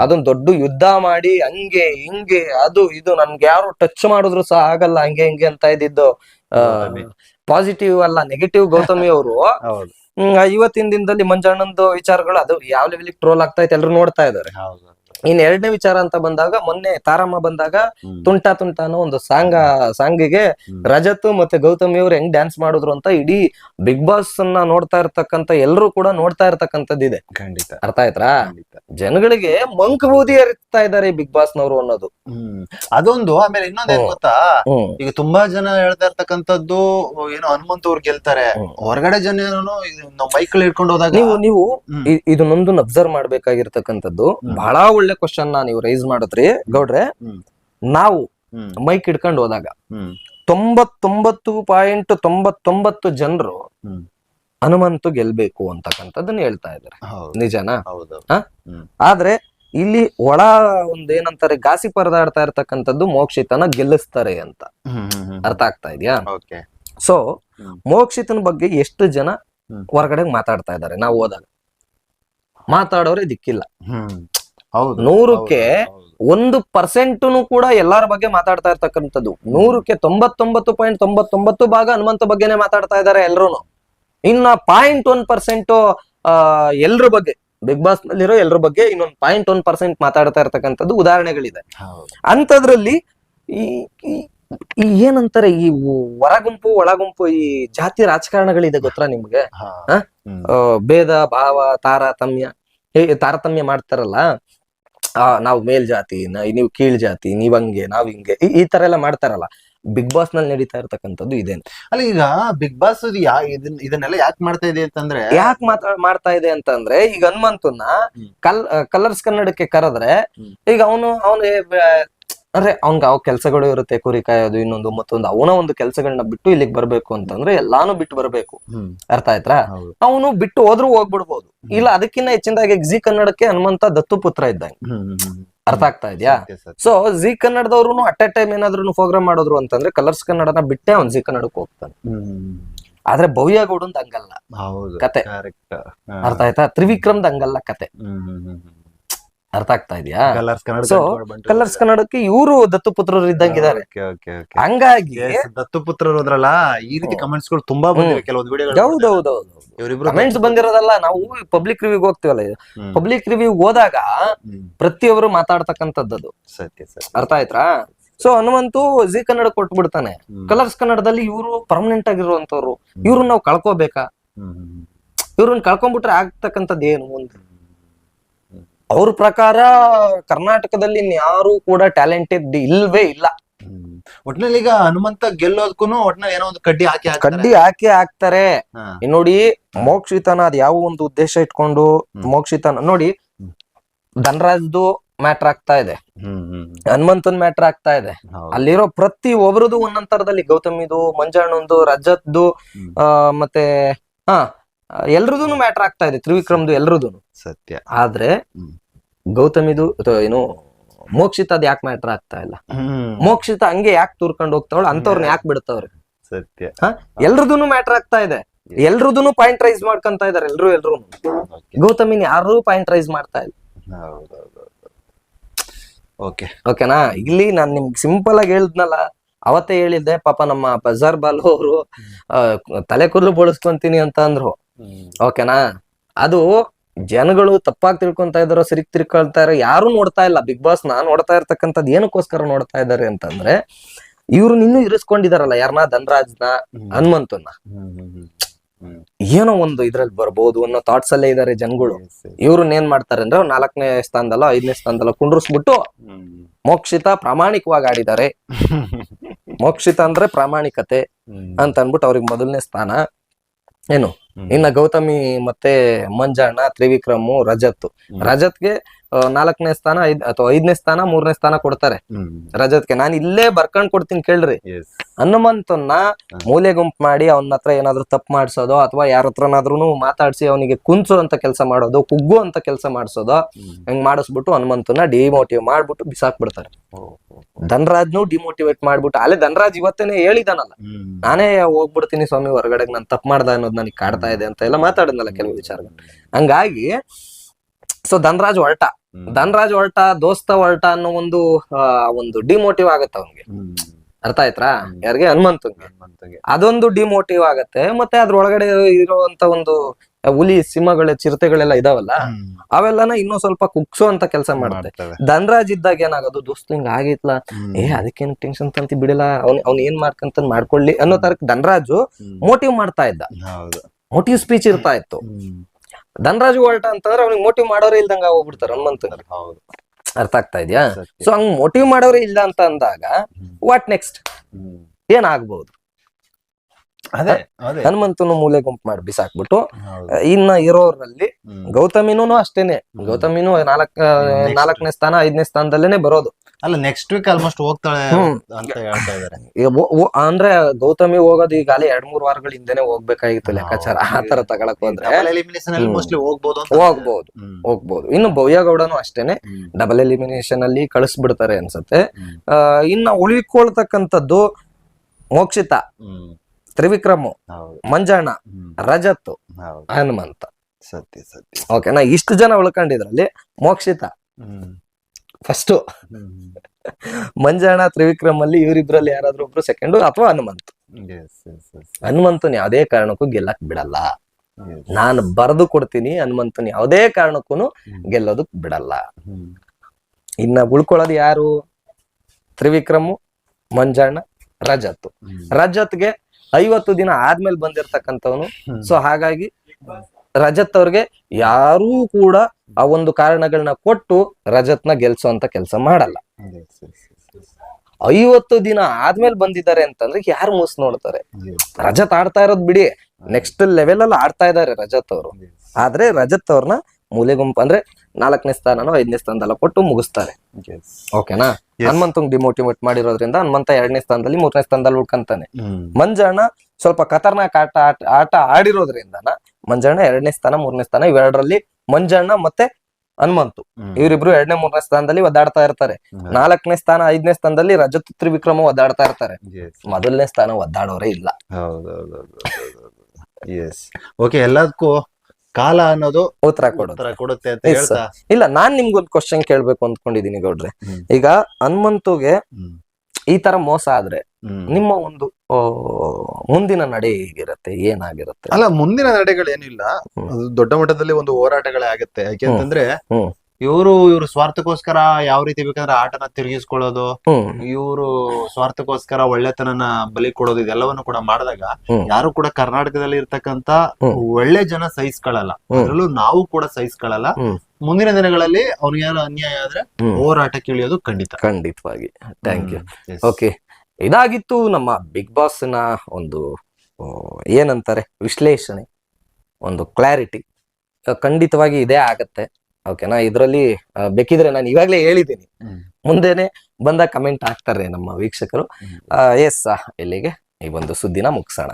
ಅದೊಂದು ದೊಡ್ಡ ಯುದ್ಧ ಮಾಡಿ ಹಂಗೆ ಹಿಂಗೆ ಅದು ಇದು ನನ್ಗೆ ಯಾರು ಟಚ್ ಮಾಡಿದ್ರು ಸಹ ಆಗಲ್ಲ ಹಂಗೆ ಹಿಂಗೆ ಅಂತ ಇದ್ದಿದ್ದು. ಪಾಸಿಟಿವ್ ಅಲ್ಲ ನೆಗೆಟಿವ್ ಗೌತಮಿ ಅವರು. ಇವತ್ತಿನ ದಿನದಲ್ಲಿ ಮಂಜಣ್ಣಂದು ವಿಚಾರಗಳು ಅದು ಯಾವ ಲೆವೆಲ್ ಟ್ರೋಲ್ ಆಗ್ತಾ ಇತ್ತು ಎಲ್ಲರೂ ನೋಡ್ತಾ ಇದಾರೆ ಇನ್ ಎರಡನೇ ವಿಚಾರ ಅಂತ ಬಂದಾಗ ಮೊನ್ನೆ ತಾರಮ್ಮ ಬಂದಾಗ. ತುಂಟ ತುಂಟ ಅನ್ನೋ ಒಂದು ಸಾಂಗ್ ಸಾಂಗಿಗೆ. ರಜತ್ ಮತ್ತೆ ಗೌತಮಿ ಅವ್ರು ಹೆಂಗ್ ಡ್ಯಾನ್ಸ್ ಮಾಡಿದ್ರು ಅಂತ ಇಡೀ ಬಿಗ್ ಬಾಸ್ ಅನ್ನ ನೋಡ್ತಾ ಇರ್ತಕ್ಕಂತ ಎಲ್ಲರೂ ಕೂಡ ನೋಡ್ತಾ ಇರ್ತಕ್ಕಂಥದ್ದು ಇದೆ. ಖಂಡಿತ. ಅರ್ಥ ಆಯ್ತಾ ಜನಗಳಿಗೆ ಮಂಕ್ ಬೂದಿ ಅರಿತಾ ಇದಾರೆ ಬಿಗ್ ಬಾಸ್ ನವರು ಅನ್ನೋದು. ಅದೊಂದು ಆಮೇಲೆ ಇನ್ನೊಂದೇನ್ ಏನ್ ಗೊತ್ತಾ? ಈಗ ತುಂಬಾ ಜನ ಹೇಳ್ತಾ ಇರ್ತಕ್ಕಂಥದ್ದು ಏನೋ ಹನುಮಂತ ಅವ್ರು ಗೆಲ್ತಾರೆ. ಹೊರಗಡೆ ಜನ ಮೈಕಲ್ ಹಿಡ್ಕೊಂಡು ಹೋದಾಗ ನೀವು ನೀವು ಇದನ್ನೊಂದು ಅಬ್ಸರ್ವ್ ಮಾಡ್ಬೇಕಾಗಿರ್ತಕ್ಕಂಥದ್ದು. ಬಹಳ ಒಳ್ಳೆ ಕ್ವಶನ್ ನೀವು ರೈಸ್ ಮಾಡಿದ್ರಿ ಗೌಡ್ರೆ. ನಾವು ಮೈಕ್ ಹಿಡ್ಕೊಂಡು ಹೋದಾಗ ತೊಂಬತ್ತೊಂಬತ್ತು ಪಾಯಿಂಟ್ ತೊಂಬತ್ತೊಂಬತ್ತು ಜನರು ಹನುಮಂತು ಗೆಲ್ಬೇಕು ಅಂತಕ್ಕಂಥದ್ದನ್ನ ಹೇಳ್ತಾ ಇದಾರೆ ನಿಜನಾ? ಹೌದು. ಆದ್ರೆ ಇಲ್ಲಿ ಒಳ ಒಂದೇನಂತಾರೆ ಗಾಸಿ ಪರದಾಡ್ತಾ ಇರ್ತಕ್ಕಂಥದ್ದು ಮೋಕ್ಷಿತನ ಗೆಲ್ಲಿಸ್ತಾರೆ ಅಂತ. ಅರ್ಥ ಆಗ್ತಾ ಇದೆಯಾ? ಓಕೆ. ಸೊ. ಮೋಕ್ಷಿತನ ಬಗ್ಗೆ ಎಷ್ಟು ಜನ. ಹೊರಗಡೆ ಮಾತಾಡ್ತಾ ಇದ್ದಾರೆ? ನಾವು ಹೋದಾಗ. ಮಾತಾಡೋರೇ ದಿಕ್ಕಿಲ್ಲ. ನೂರಕ್ಕೆ. ಒಂದು ಪರ್ಸೆಂಟ್ನು ಕೂಡ ಎಲ್ಲಾರ ಬಗ್ಗೆ ಮಾತಾಡ್ತಾ ಇರ್ತಕ್ಕಂಥದ್ದು. ನೂರಕ್ಕೆ ತೊಂಬತ್ತೊಂಬತ್ತು ಪಾಯಿಂಟ್ ತೊಂಬತ್ತೊಂಬತ್ತು ಭಾಗ ಹನುಮಂತ ಬಗ್ಗೆನೇ ಮಾತಾಡ್ತಾ ಇದ್ದಾರೆ ಎಲ್ರು ಇನ್ನ ಪಾಯಿಂಟ್ ಒನ್ ಪರ್ಸೆಂಟ್ ಎಲ್ರ ಬಗ್ಗೆ ಬಿಗ್ ಬಾಸ್ ನಲ್ಲಿರೋ ಎಲ್ರ ಬಗ್ಗೆ ಇನ್ನೊಂದು ಪಾಯಿಂಟ್ ಒನ್ ಪರ್ಸೆಂಟ್ ಮಾತಾಡ್ತಾ ಇರ್ತಕ್ಕಂಥದ್ದು ಉದಾಹರಣೆಗಳಿದೆ. ಅಂತದ್ರಲ್ಲಿ ಈ ಈ- ಏನಂತಾರೆ ಈ ಹೊರಗುಂಪು ಒಳಗುಂಪು ಈ ಜಾತಿ ರಾಜಕಾರಣಗಳಿದೆ ಗೊತ್ತಾ ನಿಮ್ಗೆ? ಭೇದ ಭಾವ ತಾರತಮ್ಯ ತಾರತಮ್ಯ ಮಾಡ್ತಾರಲ್ಲ? ಆ ನಾವು ಮೇಲ್ ಜಾತಿ ನೀವು ಕೀಳ್ ಜಾತಿ ನೀವ್ ಹಂಗೆ ನಾವ್ ಹಿಂಗೆ ಈ- ತರ ಎಲ್ಲ ಮಾಡ್ತಾರಲ್ಲ. ಬಿಗ್ ಬಾಸ್ನಲ್ಲಿ ನಡೀತಾ ಇರ್ತಕ್ಕಂಥದ್ದು ಇದೆ ಅಲ್ಲ ಈಗ ಬಿಗ್ ಬಾಸ್ ಇದನ್ನೆಲ್ಲ ಯಾಕೆ ಮಾಡ್ತಾ ಇದೆ ಅಂತಂದ್ರೆ ಯಾಕೆ ಮಾತ್ರ ಮಾಡ್ತಾ ಇದೆ ಅಂತಂದ್ರೆ ಈಗ ಹನುಮಂತನ್ನ. ಕಲ್ ಕಲರ್ಸ್ ಕನ್ನಡಕ್ಕೆ ಕರೆದ್ರೆ ಈಗ ಅವನು ಅವನು ಅಂದ್ರೆ ಅವ್ನ್ಗೆ ಅವ್ ಕೆಲಸಗಳು ಇರುತ್ತೆ ಕುರಿ ಕಾಯೋದು ಇನ್ನೊಂದು ಮತ್ತೊಂದು ಅವನ ಒಂದು ಕೆಲಸಗಳನ್ನ ಬಿಟ್ಟು ಇಲ್ಲಿಗೆ ಬರ್ಬೇಕು ಅಂತಂದ್ರೆ ಎಲ್ಲಾನು ಬಿಟ್ಟು ಬರ್ಬೇಕು. ಅರ್ಥ ಆಯ್ತಾ ಅವನು ಬಿಟ್ಟು ಹೋದ್ರು ಹೋಗ್ಬಿಡ್ಬೋದು. ಇಲ್ಲ ಅದಕ್ಕಿಂತ ಹೆಚ್ಚಿನದಾಗಿ ಜಿ ಕನ್ನಡಕ್ಕೆ ಹನುಮಂತ ದತ್ತು ಪುತ್ರ ಇದ್ದಂಗೆ. ಅರ್ಥ ಆಗ್ತಾ ಇದೆಯಾ. ಸೊ ಜಿ ಕನ್ನಡದವ್ರು ಅಟ್ ಎ ಟೈಮ್ ಏನಾದ್ರು ಪ್ರೋಗ್ರಾಮ್ ಮಾಡಿದ್ರು ಅಂತಂದ್ರೆ ಕಲರ್ಸ್ ಕನ್ನಡನ ಬಿಟ್ಟೆ ಅವ್ನ್ ಜಿ ಕನ್ನಡಕ್ಕೆ ಹೋಗ್ತಾನೆ. ಆದ್ರೆ ಭವ್ಯ ಗೌಡಂದ್ ಹಂಗಲ್ಲ ಕತೆ. ಅರ್ಥ ಆಯ್ತಾ? ತ್ರಿವಿಕ್ರಮ್ದ ಹಂಗಲ್ಲ ಕತೆ. ಅರ್ಥ ಆಗ್ತಾ ಇದೆಯಾ? ಕಲರ್ಸ್ ಕನ್ನಡ So, ಕಲರ್ಸ್ ಕನ್ನಡಕ್ಕೆ ಇವರು ದತ್ತು ಪುತ್ರರು ಇದ್ದಂಗಿದ್ದಾರೆ ಹಂಗಾಗಿ ದತ್ತುಪುತ್ರರು ಅದ್ರಲ್ಲ ಈ ರೀತಿ ಕಮೆಂಟ್ಸ್ಗಳು ತುಂಬಾ ಬಂದಿವೆ ಕೆಲವೊಂದು ವಿಡಿಯೋಗಳು ಕಮೆಂಟ್ಸ್ ಬಂದಿರೋದಲ್ಲ ನಾವು ಪಬ್ಲಿಕ್ ರಿವ್ಯೂಗೆ ಹೋಗ್ತೀವಲ್ಲ ಪಬ್ಲಿಕ್ ರಿವ್ಯೂ ಹೋದಾಗ ಪ್ರತಿಯೊಬ್ಬರು ಮಾತಾಡ್ತಕ್ಕಂಥದ್ದು ಸತ್ಯ ಸರ್ ಅರ್ಥ ಆಯ್ತಾ ಸೊ ಹನುಮಂತು ಜಿ ಕನ್ನಡ ಕೊಟ್ಬಿಡ್ತಾನೆ. ಕಲರ್ಸ್ ಕನ್ನಡದಲ್ಲಿ ಇವರು ಪರ್ಮನೆಂಟ್ ಆಗಿರುವಂತವ್ರು ಇವ್ರನ್ನ ನಾವು ಕಳ್ಕೋಬೇಕಾ? ಇವ್ರನ್ನ ಕಳ್ಕೊಂಡ್ಬಿಟ್ರೆ ಆಗ್ತಕ್ಕಂಥದ್ದು ಏನು ಮುಂದೆ. ಅವ್ರ ಪ್ರಕಾರ ಕರ್ನಾಟಕದಲ್ಲಿ ಯಾರು ಕೂಡ ಟ್ಯಾಲೆಂಟೆಡ್ ಇಲ್ವೇ ಇಲ್ಲ. ಒಟ್ನಲ್ಲಿ ಈಗ ಹನುಮಂತ ಗೆಲ್ಲೋದಕ್ಕೂ ಒಟ್ನಲ್ಲಿ ಏನೋ ಒಂದು ಕಡ್ಡಿ ಹಾಕಿ ಹಾಕ್ತಾರೆ. ಕಡ್ಡಿ ಹಾಕಿ ಹಾಕ್ತಾರೆ. ನೋಡಿ ಮೋಕ್ಷಿತನ ಅದ್ ಯಾವ ಒಂದು ಉದ್ದೇಶ ಇಟ್ಕೊಂಡು ಮೋಕ್ಷಿತನ ನೋಡಿ. ಧನರಾಜ್ದು ಮ್ಯಾಟ್ರ್ ಆಗ್ತಾ ಇದೆ ಹನುಮಂತನ್ ಮ್ಯಾಟ್ರ್ ಆಗ್ತಾ ಇದೆ ಅಲ್ಲಿರೋ ಪ್ರತಿ ಒಬ್ರದು ಒಂದೊಂದ್ ತರದಲ್ಲಿ ಗೌತಮಿದು ಮಂಜಣ್ಣಂದು ರಜತ್ದು. ಆ, ಮತ್ತೆ ಹಾ ಎಲ್ರದೂನು ಮ್ಯಾಟರ್ ಆಗ್ತಾ ಇದೆ ತ್ರಿವಿಕ್ರಮ್ದು ಎಲ್ರದೂನು. ಸತ್ಯ. ಆದ್ರೆ ಗೌತಮಿದು ಅಥವಾ ಏನು ಮೋಕ್ಷಿತದ್ ಯಾಕೆ ಮ್ಯಾಟರ್ ಆಗ್ತಾ ಇಲ್ಲ. ಮೋಕ್ಷಿತ ಹಂಗೆ ಯಾಕೆ ತೂರ್ಕೊಂಡು ಹೋಗ್ತಾವಳ? ಅಂತವ್ರನ್ನ ಯಾಕೆ ಬಿಡ್ತಾವ್ರಿ? ಸತ್ಯ. ಎಲ್ರದೂನು ಮ್ಯಾಟರ್ ಆಗ್ತಾ ಇದೆ. ಎಲ್ರದೂನು ಪಾಯಿಂಟ್ ರೈಸ್ ಮಾಡ್ಕೊಂತ ಇದಾರೆ ಎಲ್ರು ಎಲ್ರು ಗೌತಮಿನಿ ಯಾರು ಪಾಯಿಂಟ್ ರೈಸ್ ಮಾಡ್ತಾ ಇಲ್ಲ. ಓಕೆ ಓಕೆನಾ? ಇಲ್ಲಿ ನಾನ್ ನಿಮ್ಗೆ ಸಿಂಪಲ್ ಆಗಿ ಹೇಳಿದ್ನಲ್ಲ ಅವತ್ತೇ ಹೇಳಿದ್ದೆ ಪಾಪ ನಮ್ಮ ಬಜಾರ್ ಬಾಲು ಅವರು ತಲೆ ಕೂದಲು ಬಳಸ್ಕೊಂತೀನಿ ಅಂತ ಅಂದ್ರು. ಓಕೆನಾ? ಅದು ಜನಗಳು ತಪ್ಪಾಗಿ ತಿಳ್ಕೊಂತ ಇದಾರೋ ಸರಿ ತಿಳ್ಕೊಳ್ತಾ ಯಾರು ನೋಡ್ತಾ ಇಲ್ಲ. ಬಿಗ್ ಬಾಸ್ನ ನೋಡ್ತಾ ಇರ್ತಕ್ಕಂಥದ್ ಏನಕ್ಕೋಸ್ಕರ ನೋಡ್ತಾ ಇದಾರೆ ಅಂತಂದ್ರೆ ಇವ್ರು ಇನ್ನೂ ಇರಿಸ್ಕೊಂಡಿದಾರಲ್ಲ ಯಾರನ್ನ ಧನರಾಜ್ನ ಹನುಮಂತನ್ನ. ಏನೋ ಒಂದು ಇದ್ರಲ್ಲಿ ಬರ್ಬೋದು ಅನ್ನೋ ಥಾಟ್ಸ್ ಅಲ್ಲೇ ಇದಾರೆ ಜನಗಳು. ಇವ್ರು ಏನ್ ಮಾಡ್ತಾರೆ ಅಂದ್ರೆ ನಾಲ್ಕನೇ ಸ್ಥಾನದಲ್ಲ ಐದನೇ ಸ್ಥಾನದಲ್ಲ ಕುಂಡ್ರಿಸ್ಬಿಟ್ಟು ಮೋಕ್ಷಿತ ಪ್ರಾಮಾಣಿಕವಾಗಿ ಆಡಿದ್ದಾರೆ. ಮೋಕ್ಷಿತ ಅಂದ್ರೆ ಪ್ರಾಮಾಣಿಕತೆ ಅಂತ ಅನ್ಬಿಟ್ಟು ಅವ್ರಿಗೆ ಮೊದಲನೇ ಸ್ಥಾನ. ಏನು. ಇನ್ನ ಗೌತಮಿ ಮತ್ತೆ ಮಂಜಣ್ಣ ತ್ರಿವಿಕ್ರಮ್ ರಜತ್. ರಜತ್ಗೆ ನಾಲ್ಕನೇ ಸ್ಥಾನ ಐದ್ ಅಥವಾ ಐದನೇ ಸ್ಥಾನ ಮೂರನೇ ಸ್ಥಾನ ಕೊಡ್ತಾರೆ. ರಜತ್ಗೆ. ನಾನು ಇಲ್ಲೇ ಬರ್ಕೊಂಡ್ ಕೊಡ್ತೀನಿ ಕೇಳ್ರಿ. ಹನುಮಂತನ್ನ ಮೂಲೆ ಗುಂಪು ಮಾಡಿ ಅವನ ಹತ್ರ ಏನಾದ್ರು ತಪ್ಪು ಮಾಡಿಸೋದು ಅಥವಾ ಯಾರ ಹತ್ರನಾದ್ರೂ ಮಾತಾಡಿಸಿ ಅವನಿಗೆ ಕುಂಚು ಅಂತ ಕೆಲಸ ಮಾಡೋದು ಕುಗ್ಗು ಅಂತ ಕೆಲಸ ಮಾಡಿಸೋದು ಹಂಗ್ ಮಾಡಿಸ್ಬಿಟ್ಟು ಹನುಮಂತನ ಡಿಮೋಟಿವ್ ಮಾಡ್ಬಿಟ್ಟು ಬಿಸಾಕ್ಬಿಡ್ತಾರೆ. ಧನರಾಜ್ನು ಡಿಮೋಟಿವೇಟ್ ಮಾಡ್ಬಿಟ್ಟು ಅಲ್ಲೇ ಧನರಾಜ್ ಇವತ್ತೇನೆ ಹೇಳಿದಾನಲ್ಲ. ನಾನೇ ಹೋಗ್ಬಿಡ್ತೀನಿ ಸ್ವಾಮಿ ಹೊರಗಡೆ ನಾನು ತಪ್ಪು ಮಾಡ್ದ ಅನ್ನೋದು ನನಗೆ ಕಾಡ್ತಾ ಇದೆ ಅಂತ ಎಲ್ಲ ಮಾತಾಡಿದ್ನಲ್ಲ ಕೆಲವು ವಿಚಾರಗಳು. ಹಂಗಾಗಿ ಸೊ ಧನರಾಜ್ ಹೊರಟ ಧನರಾಜ್ ಹೊರಟ ದೋಸ್ತ ಹೊರಟ ಅನ್ನೋ ಒಂದು ಆ, ಒಂದು ಡಿಮೋಟಿವ್ ಆಗತ್ತೆ ಅವನಿಗೆ. ಅರ್ಥ ಆಯ್ತಾ ಯಾರಿಗೆ? ಹನುಮಂತಂಗೆ. ಅದೊಂದು ಡಿಮೋಟಿವ್ ಆಗತ್ತೆ ಮತ್ತೆ ಅದ್ರೊಳಗಡೆ ಇರುವಂತ ಒಂದು ಹುಲಿ ಸಿಂಹಗಳ ಚಿರತೆಗಳೆಲ್ಲ ಇದಾವಲ್ಲ ಅವೆಲ್ಲನ ಇನ್ನೂ ಸ್ವಲ್ಪ ಕುಗ್ಸೋ ಅಂತ ಕೆಲಸ ಮಾಡುತ್ತೆ ಧನರಾಜ್ ಇದ್ದಾಗ ಏನಾಗೋದು? ದೋಸ್ತ ಹಿಂಗ ಆಗಿತ್ಲ? ಏ ಅದಕ್ಕೇನು ಟೆನ್ಷನ್ ತಂತಿ ಬಿಡಲ್ಲ ಅವ್ನ ಅವ್ನ ಏನ್ ಮಾಡ್ಕಂತ ಮಾಡ್ಕೊಳ್ಳಿ ಅನ್ನೋ ತರಕ್ ಧನರಾಜು ಮೋಟಿವ್ ಮಾಡ್ತಾ ಇದ್ದ. ಮೋಟಿವ್ ಸ್ಪೀಚ್ ಇರ್ತಾ ಇತ್ತು. ಧನರಾಜ್ ಹೊರಟ ಅಂತಂದ್ರೆ ಅವ್ನಿಗೆ ಮೋಟಿವ್ ಮಾಡೋರೇ ಇಲ್ದಂಗ ಹೋಗ್ಬಿಡ್ತಾರ ಹನುಮಂತ ಹೌದು ಅರ್ಥ ಆಗ್ತಾ ಇದೆಯಾ. ಸೊ ಹಂಗ್ ಮೋಟಿವ್ ಮಾಡೋರೇ ಇಲ್ಲ ಅಂತ ಅಂದಾಗ. What next. ಏನಾಗ್ಬಹುದು ಅದೇ ಹನುಮಂತನು ಮೂಲೆ ಗುಂಪು ಮಾಡಿ ಬಿಸಾಕ್ಬಿಟ್ಟು ಇನ್ನ ಇರೋರಲ್ಲಿ. ಗೌತಮಿನೂ ಅಷ್ಟೇನೆ. ಗೌತಮಿನೂ ನಾಲ್ಕ. ನಾಲ್ಕನೇ ಸ್ಥಾನ ಐದನೇ ಸ್ಥಾನದಲ್ಲೇನೆ ಬರೋದು. ಅಲ್ಲ ನೆಕ್ಸ್ಟ್ ವೀಕ್ ಆಲ್ಮೋಸ್ಟ್ ಹೋಗ್ತಾಳೆ ಅಂತ ಹೇಳ್ತಾ ಇದಾರೆ. ಅಂದ್ರೆ ಗೌತಮಿ ಹೋಗೋದು ಈಗ ಅಲ್ಲಿ ಎರಡ್ ಮೂರ್ ವಾರಗಳ ಹಿಂದೆನೆ ಹೋಗ್ಬೇಕಾಗಿತ್ತು ಲೆಕ್ಕಾಚಾರ. ಆ ತರ ತಗೊಳಕ್ ಹೋದ್ರೆ. ಹೋಗ್ಬಹುದು. ಮೋಸ್ಟ್ಲಿ ಹೋಗ್ಬೋದು ಇನ್ನು ಭವ್ಯಗೌಡನು ಅಷ್ಟೇನೆ. ಡಬಲ್ ಎಲಿಮಿನೇಷನ್ ಅಲ್ಲಿ ಕಳಿಸ್ಬಿಡ್ತಾರೆ ಅನ್ಸುತ್ತೆ. ಇನ್ನ ಉಳಿಕೊಳ್ತಕ್ಕಂಥದ್ದು ಮೋಕ್ಷಿತ. ತ್ರಿವಿಕ್ರಮ್ ಮಂಜಣ್ಣ. ರಜತ್ ಹನುಮಂತ. ಸತ್ಯ ಸತ್ಯ. ಓಕೆನಾ ಇಷ್ಟು ಜನ ಉಳ್ಕೊಂಡಿದ್ರಲ್ಲಿ ಮೋಕ್ಷಿತ. ಫಸ್ಟ್. ಮಂಜಣ್ಣ ತ್ರಿವಿಕ್ರಮ್ ಅಲ್ಲಿ ಇವರಿಬ್ರಲ್ಲಿ ಯಾರಾದ್ರೂ ಒಬ್ರು ಸೆಕೆಂಡ್ ಅಥವಾ ಹನುಮಂತ್. ಹನುಮಂತನ್ ಯಾವುದೇ ಕಾರಣಕ್ಕೂ ಗೆಲ್ಲಕ್ ಬಿಡಲ್ಲ. ನಾನು ಬರೆದು ಕೊಡ್ತೀನಿ ಹನುಮಂತನ್ ಯಾವುದೇ ಕಾರಣಕ್ಕೂ. ಗೆಲ್ಲೋದಕ್ ಬಿಡಲ್ಲ. ಇನ್ನ ಉಳ್ಕೊಳ್ಳೋದು ಯಾರು? ತ್ರಿವಿಕ್ರಮು ಮಂಜಣ್ಣ ರಜತ್ ರಜತ್ಗೆ ಐವತ್ತು ದಿನ ಆದ್ಮೇಲೆ ಬಂದಿರ್ತಕ್ಕಂಥವನು. ಸೊ ಹಾಗಾಗಿ ರಜತ್ ಅವ್ರಿಗೆ ಯಾರೂ ಕೂಡ ಆ ಒಂದು ಕಾರಣಗಳನ್ನ ಕೊಟ್ಟು ರಜತ್ನ ಗೆಲ್ಸೋ ಕೆಲಸ ಮಾಡಲ್ಲ. ಐವತ್ತು ದಿನ ಆದ್ಮೇಲೆ ಬಂದಿದ್ದಾರೆ ಅಂತಂದ್ರೆ ಯಾರು ಮೂಸ್ ನೋಡ್ತಾರೆ? ರಜತ್ ಆಡ್ತಾ ಇರೋದ್ ಬಿಡಿ. ನೆಕ್ಸ್ಟ್ ಲೆವೆಲ್ ಅಲ್ಲಿ ಆಡ್ತಾ ಇದಾರೆ ರಜತ್ ಅವರು. ಆದ್ರೆ ರಜತ್ ಅವ್ರನ್ನ ಮೂಲೆ ಗುಂಪು ಅಂದ್ರೆ ನಾಲ್ಕನೇ ಸ್ಥಾನನೋ ಐದನೇ ಸ್ಥಾನದಲ್ಲ ಕೊಟ್ಟು ಮುಗಿಸ್ತಾರೆ. ಓಕೆನಾ ಹನುಮಂತ ಹನುಮಂತಂಗ್ ಡಿಮೋಟಿವೇಟ್ ಮಾಡಿರೋದ್ರಿಂದ ಹನುಮಂತ ಎರಡನೇ ಸ್ಥಾನದಲ್ಲಿ ಮೂರನೇ ಸ್ಥಾನದಲ್ಲಿ ಉಳ್ಕಂತಾನೆ. ಮಂಜಣ್ಣ ಸ್ವಲ್ಪ ಖತರ್ನಾಕ್ ಆಟ ಆಟ ಆಡಿರೋದ್ರಿಂದನ ಮಂಜಣ್ಣ ಎರಡನೇ ಸ್ಥಾನ ಮೂರನೇ ಸ್ಥಾನ ಇವೆರಡರಲ್ಲಿ ಮಂಜಣ್ಣ ಮತ್ತೆ ಹನುಮಂತು. ಇವರಿಬ್ರು ಎರಡನೇ ಮೂರನೇ ಸ್ಥಾನದಲ್ಲಿ ಒದ್ದಾಡ್ತಾ ಇರ್ತಾರೆ. ನಾಲ್ಕನೇ ಸ್ಥಾನ ಐದನೇ ಸ್ಥಾನದಲ್ಲಿ ರಜತ್ ತ್ರಿವಿಕ್ರಮ ಒದ್ದಾಡ್ತಾ ಇರ್ತಾರೆ. ಮೊದಲನೇ ಸ್ಥಾನ ಒದ್ದಾಡೋರೇ ಇಲ್ಲ ಓಕೆ ಎಲ್ಲದಕ್ಕೂ ಕಾಲ ಅನ್ನೋದು ಉತ್ತರ ಕೊಡುತ್ತೆ ಅಂತ Yes, ಹೇಳ್ತಾ ಇಲ್ಲ ನಾನ್ ನಿಮ್ಗೊಂದು ಕ್ವಶನ್ ಕೇಳ್ಬೇಕು ಅಂದ್ಕೊಂಡಿದೀನಿ ಗೌಡ್ರೆ ಹ್ಮ್. ಈಗ ಹನುಮಂತುಗೆ ಹ್ಮ್. ಈ ತರ ಮೋಸ ಆದ್ರೆ ಹ್ಮ್. ನಿಮ್ಮ ಒಂದು ಆ, ಮುಂದಿನ ನಡೆ ಹೇಗಿರತ್ತೆ ಏನಾಗಿರುತ್ತೆ ಅಲ್ಲ ಮುಂದಿನ ನಡೆಗಳೇನಿಲ್ಲ ಹ್ಮ್. ಅದು ದೊಡ್ಡ ಮಟ್ಟದಲ್ಲಿ ಒಂದು ಹೋರಾಟಗಳೇ ಆಗುತ್ತೆ ಯಾಕೆಂತಂದ್ರೆ ಹ್ಮ್. ಇವರು ಇವ್ರ ಸ್ವಾರ್ಥಕ್ಕೋಸ್ಕರ ಯಾವ ರೀತಿ ಬೇಕಂದ್ರೆ ಆಟನ ತಿರುಗಿಸ್ಕೊಳ್ಳೋದು ಇವರು ಸ್ವಾರ್ಥಕ್ಕೋಸ್ಕರ ಒಳ್ಳೆತನನ ಬಲಿ ಕೊಡೋದು ಇದೆಲ್ಲವನ್ನು ಕೂಡ ಮಾಡಿದಾಗ ಯಾರು ಕೂಡ ಕರ್ನಾಟಕದಲ್ಲಿ ಇರ್ತಕ್ಕಂತ ಒಳ್ಳೆ ಜನ ಸಹಿಸ್ಕೊಳ್ಳಲ್ಲ. ಅದರಲ್ಲೂ ನಾವು ಕೂಡ ಸಹಿಸ್ಕೊಳ್ಳಲ್ಲ. ಮುಂದಿನ ದಿನಗಳಲ್ಲಿ ಅವ್ರಿಗೆ ಯಾರು ಅನ್ಯಾಯ ಆದ್ರೆ ಹೋರಾಟ ಹೋರಾಟಕ್ಕೆ ಇಳಿಯೋದು ಖಂಡಿತ. ಖಂಡಿತವಾಗಿ. ಥ್ಯಾಂಕ್ ಯು ಓಕೆ ಇದಾಗಿತ್ತು ನಮ್ಮ ಬಿಗ್ ಬಾಸ್ನ ಒಂದು ಏನಂತಾರೆ ವಿಶ್ಲೇಷಣೆ ಒಂದು ಕ್ಲಾರಿಟಿ ಖಂಡಿತವಾಗಿ ಇದೇ ಆಗತ್ತೆ. ಓಕೆನಾ ಇದರಲ್ಲಿ ಬೇಕಿದ್ರೆ ನಾನು ಇವಾಗ್ಲೇ ಹೇಳಿದ್ದೀನಿ. ಮುಂದೆನೆ ಬಂದ ಕಮೆಂಟ್ ಹಾಕ್ತಾರೆ ನಮ್ಮ ವೀಕ್ಷಕರು. ಎಸ್ ಇಲ್ಲಿಗೆ ಈ ಒಂದು ಸುದ್ದಿನ ಮುಗಿಸೋಣ.